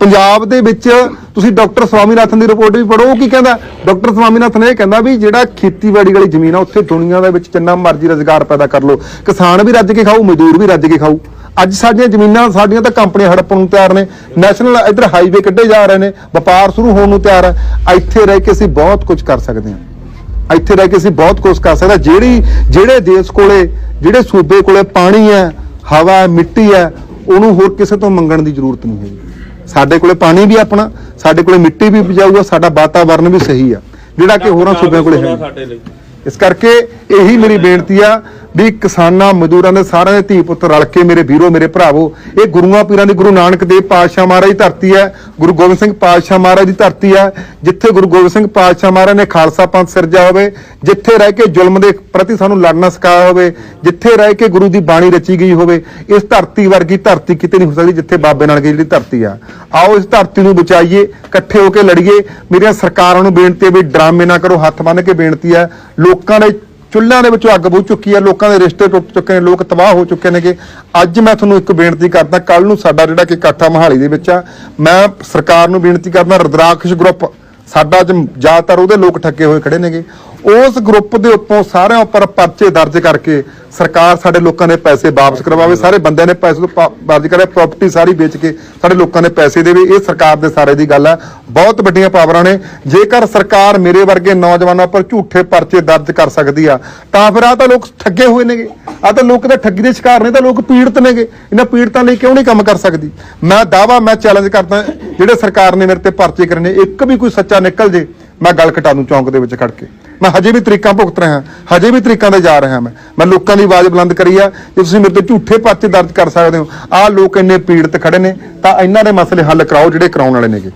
A: ਪੰਜਾਬ ਦੇ ਵਿੱਚ ਤੁਸੀਂ ਡਾਕਟਰ ਸਵਾਮੀਨਾਥਨ ਦੀ ਰਿਪੋਰਟ ਵੀ ਪੜੋ ਉਹ ਕੀ ਕਹਿੰਦਾ? ਡਾਕਟਰ ਸਵਾਮੀਨਾਥਨ ਇਹ ਕਹਿੰਦਾ ਵੀ ਜਿਹੜਾ ਖੇਤੀਬਾੜੀ ਵਾਲੀ ਜ਼ਮੀਨ ਆ, ਉੱਥੇ ਦੁਨੀਆ ਦੇ ਵਿੱਚ ਜਿੰਨਾ ਮਰਜ਼ੀ ਰੋਜ਼ਗਾਰ ਪੈਦਾ ਕਰ ਲਓ, ਕਿਸਾਨ ਵੀ ਰੱਜ ਕੇ ਖਾਊ, ਮਜ਼ਦੂਰ ਵੀ ਰੱਜ ਕੇ ਖਾਊ। ਅੱਜ ਸਾਡੀਆਂ ਜ਼ਮੀਨਾਂ, ਸਾਡੀਆਂ ਤਾਂ ਕੰਪਨੀਆਂ ਹੜੱਪਣ ਨੂੰ ਤਿਆਰ ਨੇ। ਨੈਸ਼ਨਲ ਇੱਧਰ ਹਾਈਵੇ ਕੱਢੇ ਜਾ ਰਹੇ ਨੇ, ਵਪਾਰ ਸ਼ੁਰੂ ਹੋਣ ਨੂੰ ਤਿਆਰ ਹੈ ਇੱਥੇ ਰਹਿ ਕੇ ਅਸੀਂ ਬਹੁਤ ਕੁਝ ਕਰ ਸਕਦੇ ਹਾਂ। ਇੱਥੇ ਰਹਿ ਕੇ ਅਸੀਂ ਬਹੁਤ ਕੁਝ ਕਰ ਸਕਦੇ ਜਿਹੜੀ, ਜਿਹੜੇ ਦੇਸ਼ ਕੋਲੇ, ਜਿਹੜੇ ਸੂਬੇ ਕੋਲੇ ਪਾਣੀ ਹੈ, ਹਵਾ ਹੈ, ਮਿੱਟੀ ਹੈ, ਉਹਨੂੰ ਹੋਰ ਕਿਸੇ ਤੋਂ ਮੰਗਣ ਦੀ ਜ਼ਰੂਰਤ ਨਹੀਂ ਹੈਗੀ। ਸਾਡੇ ਕੋਲੇ ਪਾਣੀ ਵੀ ਆਪਣਾ ਸਾਡੇ ਕੋਲੇ ਮਿੱਟੀ ਵੀ ਉਪਜਾਊ ਆ ਸਾਡਾ ਵਾਤਾਵਰਨ ਵੀ ਸਹੀ ਆ ਜਿਹੜਾ ਕਿ ਹੋਰਾਂ ਸੂਬਿਆਂ ਕੋਲੇ ਹੈ ਨਹੀਂ। ਇਸ ਕਰਕੇ ਇਹੀ ਮੇਰੀ ਬੇਨਤੀ ਆ ਵੀ ਕਿਸਾਨਾਂ, ਮਜ਼ਦੂਰਾਂ ਦੇ ਸਾਰਿਆਂ ਦੇ ਧੀ ਪੁੱਤ ਰਲ ਕੇ ਮੇਰੇ ਵੀਰੋ, ਮੇਰੇ ਭਰਾਵੋ, ਇਹ ਗੁਰੂਆਂ ਪੀਰਾਂ ਦੀ ਗੁਰੂ ਨਾਨਕ ਦੇਵ ਪਾਤਸ਼ਾਹ ਮਹਾਰਾਜ ਦੀ ਧਰਤੀ ਹੈ, ਗੁਰੂ ਗੋਬਿੰਦ ਸਿੰਘ ਪਾਤਸ਼ਾਹ ਮਹਾਰਾਜ ਦੀ ਧਰਤੀ ਹੈ, ਜਿੱਥੇ ਗੁਰੂ ਗੋਬਿੰਦ ਸਿੰਘ ਪਾਤਸ਼ਾਹ ਮਹਾਰਾਜ ਨੇ ਖਾਲਸਾ ਪੰਥ ਸਿਰਜਿਆ ਹੋਵੇ, ਜਿੱਥੇ ਰਹਿ ਕੇ ਜ਼ੁਲਮ ਦੇ ਪ੍ਰਤੀ ਸਾਨੂੰ ਲੜਨਾ ਸਿਖਾਇਆ ਹੋਵੇ, ਜਿੱਥੇ ਰਹਿ ਕੇ ਗੁਰੂ ਦੀ ਬਾਣੀ ਰਚੀ ਗਈ ਹੋਵੇ, ਇਸ ਧਰਤੀ ਵਰਗੀ ਧਰਤੀ ਕਿਤੇ ਨਹੀਂ ਹੋ ਸਕਦੀ ਜਿੱਥੇ ਬਾਬੇ ਨਾਨਕ ਦੀ ਜਿਹੜੀ ਧਰਤੀ ਆ। ਆਓ ਇਸ ਧਰਤੀ ਨੂੰ ਬਚਾਈਏ, ਇਕੱਠੇ ਹੋ ਕੇ ਲੜੀਏ, ਮੇਰੀਆਂ ਸਰਕਾਰਾਂ ਨੂੰ ਬੇਨਤੀ ਹੈ ਵੀ ਡਰਾਮੇ ਨਾ ਕਰੋ, ਹੱਥ ਬੰਨ੍ਹ ਕੇ ਬੇਨਤੀ ਹੈ, ਲੋਕਾਂ ਦੇ ਚੁੱਲ੍ਹਿਆਂ ਦੇ ਵਿੱਚੋਂ ਅੱਗ ਬੁਝ ਚੁੱਕੀ ਹੈ, ਲੋਕਾਂ ਦੇ ਰਿਸ਼ਤੇ ਟੁੱਟ ਚੁੱਕੇ ਨੇ, ਲੋਕ ਤਬਾਹ ਹੋ ਚੁੱਕੇ ਨੇਗੇ। ਅੱਜ ਮੈਂ ਤੁਹਾਨੂੰ ਇੱਕ ਬੇਨਤੀ ਕਰਦਾ ਕੱਲ ਨੂੰ ਸਾਡਾ ਜਿਹੜਾ ਕਿ ਇਕੱਠਾ ਮਹਾਲੀ ਦੇ ਵਿੱਚ ਆ, ਮੈਂ ਸਰਕਾਰ ਨੂੰ ਬੇਨਤੀ ਕਰਦਾ, ਰੁਦਰਾਕਸ਼ ਗਰੁੱਪ ਸਾਡਾ ਅੱਜ ਜ਼ਿਆਦਾਤਰ ਉਹਦੇ ਲੋਕ ਠੱਗੇ ਹੋਏ ਖੜੇ ਨੇਗੇ। ਉਸ ਗਰੁੱਪ ਦੇ ਉੱਪਰੋਂ ਸਾਰਿਆਂ ਉੱਪਰ ਪਰਚੇ ਦਰਜ ਕਰਕੇ ਸਰਕਾਰ ਸਾਡੇ ਲੋਕਾਂ ਦੇ ਪੈਸੇ ਵਾਪਸ ਕਰਵਾਵੇ, ਸਾਰੇ ਬੰਦਿਆਂ ਨੇ ਪੈਸੇ ਤੋਂ ਪਾ- ਦਰਜ ਕਰਿਆ ਪ੍ਰਾਪਰਟੀ ਸਾਰੀ ਵੇਚ ਕੇ ਸਾਡੇ ਲੋਕਾਂ ਦੇ ਪੈਸੇ ਦੇਵੇ, ਇਹ ਸਰਕਾਰ ਦੇ ਸਾਰੇ ਦੀ ਗੱਲ ਹੈ ਬਹੁਤ ਵੱਡੀਆਂ ਪਾਵਰਾਂ ਨੇ। ਜੇਕਰ ਸਰਕਾਰ ਮੇਰੇ ਵਰਗੇ ਨੌਜਵਾਨਾਂ ਉੱਪਰ ਝੂਠੇ ਪਰਚੇ ਦਰਜ ਕਰ ਸਕਦੀ ਆ, ਤਾਂ ਫਿਰ ਆ ਤਾਂ ਲੋਕ ਠੱਗੇ ਹੋਏ ਨੇਗੇ। ਆ ਤਾਂ ਲੋਕ ਤਾਂ ਠੱਗੀ ਦੇ ਸ਼ਿਕਾਰ ਨੇ ਤਾਂ ਲੋਕ ਪੀੜਤ ਨੇਗੇ। ਇਹਨਾਂ ਪੀੜਤਾਂ ਲਈ ਕਿਉਂ ਨਹੀਂ ਕੰਮ ਕਰ ਸਕਦੀ? ਮੈਂ ਦਾਵਾ ਮੈਂ ਚੈਲੰਜ ਕਰਦਾ, ਜਿਹੜੇ ਸਰਕਾਰ ਨੇ ਮੇਰੇ ਤੇ ਪਰਚੇ ਕਰਨੇ, ਇੱਕ ਵੀ ਕੋਈ ਸੱਚਾ ਨਿਕਲ ਜੇ, ਮੈਂ ਗੱਲ ਕਟਾ ਦੂੰ ਚੌਂਕ ਦੇ ਵਿੱਚ ਖੜ ਕੇ। ਮੈਂ ਹਜੇ ਵੀ ਤਰੀਕਾਂ ਭੁਗਤ ਰਿਹਾ, ਹਜੇ ਵੀ ਤਰੀਕਾਂ ਤੇ ਜਾ ਰਿਹਾ ਮੈਂ। ਮੈਂ ਲੋਕਾਂ ਦੀ ਆਵਾਜ਼ ਬੁਲੰਦ ਕਰੀ ਆ, ਜੇ ਤੁਸੀਂ ਮੇਰੇ ਤੇ ਝੂਠੇ ਪਰਚੇ ਦਰਜ ਕਰ ਸਕਦੇ ਹੋ, ਆਹ ਲੋਕ ਇੰਨੇ ਪੀੜਤ ਖੜੇ ਨੇ, ਤਾਂ ਇਹਨਾਂ ਦੇ ਮਸਲੇ ਹੱਲ ਕਰਾਓ ਜਿਹੜੇ ਕਰਾਉਣ ਵਾਲੇ ਨੇਗੇ।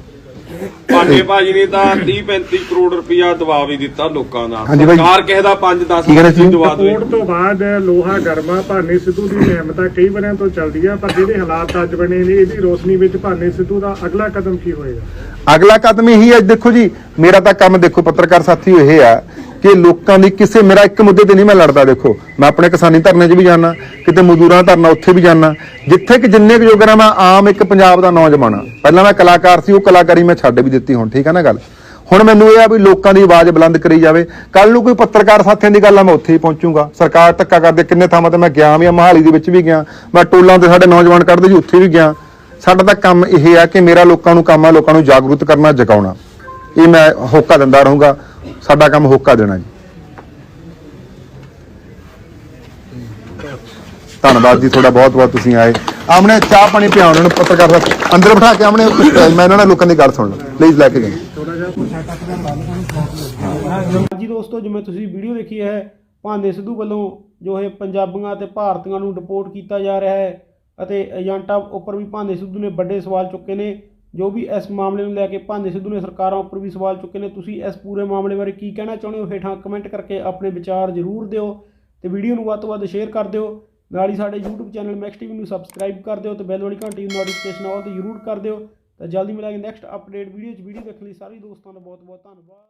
F: ਭਾਂਡੇ ਭਾਜੀ ਨੇ ਤਾਂ 30 35 ਕਰੋੜ ਰੁਪਇਆ ਦਵਾ ਵੀ ਦਿੱਤਾ ਲੋਕਾਂ ਦਾ
A: ਹਾਂਜੀ।
F: ਸਰਕਾਰ ਕਿਸੇ ਦਾ 5 10
A: ਕੀ ਕਹਿੰਦੇ ਸੀ?
F: ਦਵਾ ਦੇ
D: ਰਿਪੋਰਟ ਤੋਂ ਬਾਅਦ ਲੋਹਾ ਗਰਮਾ ਭਾਨੇ ਸਿੱਧੂ ਦੀ ਮੁਹਿੰਮ ਤਾਂ ਕਈ ਵਾਰਿਆਂ ਤੋਂ ਚੱਲਦੀ ਆ ਪਰ ਜਿਹੜੇ ਹਾਲਾਤ ਅੱਜ ਬਣੇ ਨੇ ਇਹਦੀ ਰੋਸ਼ਨੀ ਵਿੱਚ ਭਾਨੇ ਸਿੱਧੂ ਦਾ ਅਗਲਾ ਕਦਮ ਕੀ ਹੋਏਗਾ
A: ਅਗਲਾ ਕਦਮ ਇਹੀ ਹੈ ਦੇਖੋ ਜੀ ਮੇਰਾ ਤਾਂ ਕੰਮ ਦੇਖੋ ਪੱਤਰਕਾਰ ਸਾਥੀ ਇਹ ਆ ਕਿ ਲੋਕਾਂ ਦੀ ਕਿਸੇ ਮੇਰਾ ਇੱਕ ਮੁੱਦੇ ਤੇ ਨਹੀਂ ਮੈਂ ਲੜਦਾ, ਦੇਖੋ। ਮੈਂ ਆਪਣੇ ਕਿਸਾਨੀ ਧਰਨੇ 'ਚ ਵੀ ਜਾਣਾ ਕਿਤੇ ਮਜ਼ਦੂਰਾਂ ਦਾ ਧਰਨਾ ਉੱਥੇ ਵੀ ਜਾਣਾ ਜਿੱਥੇ ਕਿ ਜਿੰਨੇ ਕੁ ਜੋਗਰਾ ਮੈਂ ਆਮ ਇੱਕ ਪੰਜਾਬ ਦਾ ਨੌਜਵਾਨ ਆ ਪਹਿਲਾਂ ਮੈਂ ਕਲਾਕਾਰ ਸੀ, ਉਹ ਕਲਾਕਾਰੀ ਮੈਂ ਛੱਡ ਵੀ ਦਿੱਤੀ ਹੁਣ, ਠੀਕ ਹੈ ਨਾ ਗੱਲ? ਹੁਣ ਮੈਨੂੰ ਇਹ ਆ ਵੀ ਲੋਕਾਂ ਦੀ ਆਵਾਜ਼ ਬੁਲੰਦ ਕਰੀ ਜਾਵੇ। ਕੱਲ ਨੂੰ ਕੋਈ ਪੱਤਰਕਾਰ ਸਾਥੀਆਂ ਦੀ ਗੱਲ ਆ, ਮੈਂ ਉੱਥੇ ਹੀ ਪਹੁੰਚੂਗਾ। ਸਰਕਾਰ ਧੱਕਾ ਕਰਦੇ ਕਿੰਨੇ ਥਾਵਾਂ ਤੇ ਮੈਂ ਗਿਆ ਵੀ ਆ, ਮਹਾਲੀ ਦੇ ਵਿੱਚ ਵੀ ਗਿਆ। ਮੈਂ ਟੋਲਾਂ ਤੇ ਸਾਡੇ ਨੌਜਵਾਨ ਕੱਢਦੇ ਜੀ, ਉੱਥੇ ਵੀ ਗਿਆ। ਸਾਡਾ ਤਾਂ ਕੰਮ ਇਹ ਆ ਕਿ ਮੇਰਾ ਲੋਕਾਂ ਨੂੰ ਕੰਮ ਆ, ਲੋਕਾਂ ਨੂੰ ਜਾਗਰੂਕ ਕਰਨਾ, ਜਗਾਉਣਾ। ਇਹ ਮੈਂ ਹੋਕਾ ਦਿੰਦਾ ਰਹੂੰਗਾ। ਸਾਡਾ ਕੰਮ ਹੋਕਾ ਦੇਣਾ ਜੀ। ਧੰਨਵਾਦ ਜੀ, ਤੁਹਾਡਾ ਬਹੁਤ ਬਹੁਤ ਤੁਸੀਂ ਆਏ। ਆਮਣੇ ਚਾਹ ਪਾਣੀ ਪਿਆਉਣ ਨੂੰ ਪੱਤਰਕਾਰ ਸਾਹਿਬ ਅੰਦਰ ਬਿਠਾ ਕੇ ਆਮਣੇ ਮੈਂ ਇਹਨਾਂ ਨਾਲ ਲੋਕਾਂ ਦੀ ਗੱਲ ਸੁਣ ਲਾਂ ਪਲੀਜ਼ ਲੈ ਕੇ ਜਾਓ
B: ਹਾਂਜੀ ਦੋਸਤੋ, ਜਿਵੇਂ ਤੁਸੀਂ ਵੀਡੀਓ ਦੇਖੀ ਹੈ ਭਾਂਦੇ ਸਿੱਧੂ ਵੱਲੋਂ ਜੋ ਇਹ ਪੰਜਾਬੀਆਂ ਤੇ ਭਾਰਤੀਆਂ ਨੂੰ ਡਿਪੋਰਟ ਕੀਤਾ ਜਾ ਰਿਹਾ ਹੈ ਅਤੇ ਏਜੰਟਾਂ ਉੱਪਰ ਵੀ ਭਾਂਦੇ ਸਿੱਧੂ ਨੇ ਵੱਡੇ ਸਵਾਲ ਚੁੱਕੇ ਨੇ। ਜੋ ਵੀ ਇਸ ਮਾਮਲੇ ਨੂੰ ਲੈ ਕੇ ਭਾਂਦੇ ਸਿੱਧੂ ਨੇ ਸਰਕਾਰਾਂ ਉੱਪਰ ਵੀ ਸਵਾਲ ਚੁੱਕੇ ਨੇ, ਤੁਸੀਂ ਇਸ ਪੂਰੇ ਮਾਮਲੇ ਬਾਰੇ ਕੀ ਕਹਿਣਾ ਚਾਹੁੰਦੇ ਹੋ? ਹੇਠਾਂ ਕਮੈਂਟ ਕਰਕੇ ਆਪਣੇ ਵਿਚਾਰ ਜ਼ਰੂਰ ਦਿਓ ਤੇ ਵੀਡੀਓ ਨੂੰ ਵੱਧ ਤੋਂ ਵੱਧ ਸ਼ੇਅਰ ਕਰ ਦਿਓ। ਨਾਲ ਹੀ ਸਾਡੇ YouTube ਚੈਨਲ ਮੈਕਸ ਟੀਵੀ ਨੂੰ ਸਬਸਕ੍ਰਾਈਬ ਕਰ ਦਿਓ ਤੇ ਬੈਲ ਵਾਲੀ ਘੰਟੀ ਦੀ ਨੋਟੀਫਿਕੇਸ਼ਨ ਆਲ ਤੇ ਜ਼ਰੂਰ ਕਰ ਦਿਓ। ਤਾਂ ਜਲਦੀ ਮਿਲਾਂਗੇ ਨੈਕਸਟ ਅਪਡੇਟ ਵੀਡੀਓ 'ਚ। ਵੀਡੀਓ ਦੇਖਣ ਲਈ ਸਾਰੇ ਦੋਸਤਾਂ ਦਾ ਬਹੁਤ ਬਹੁਤ ਧੰਨਵਾਦ।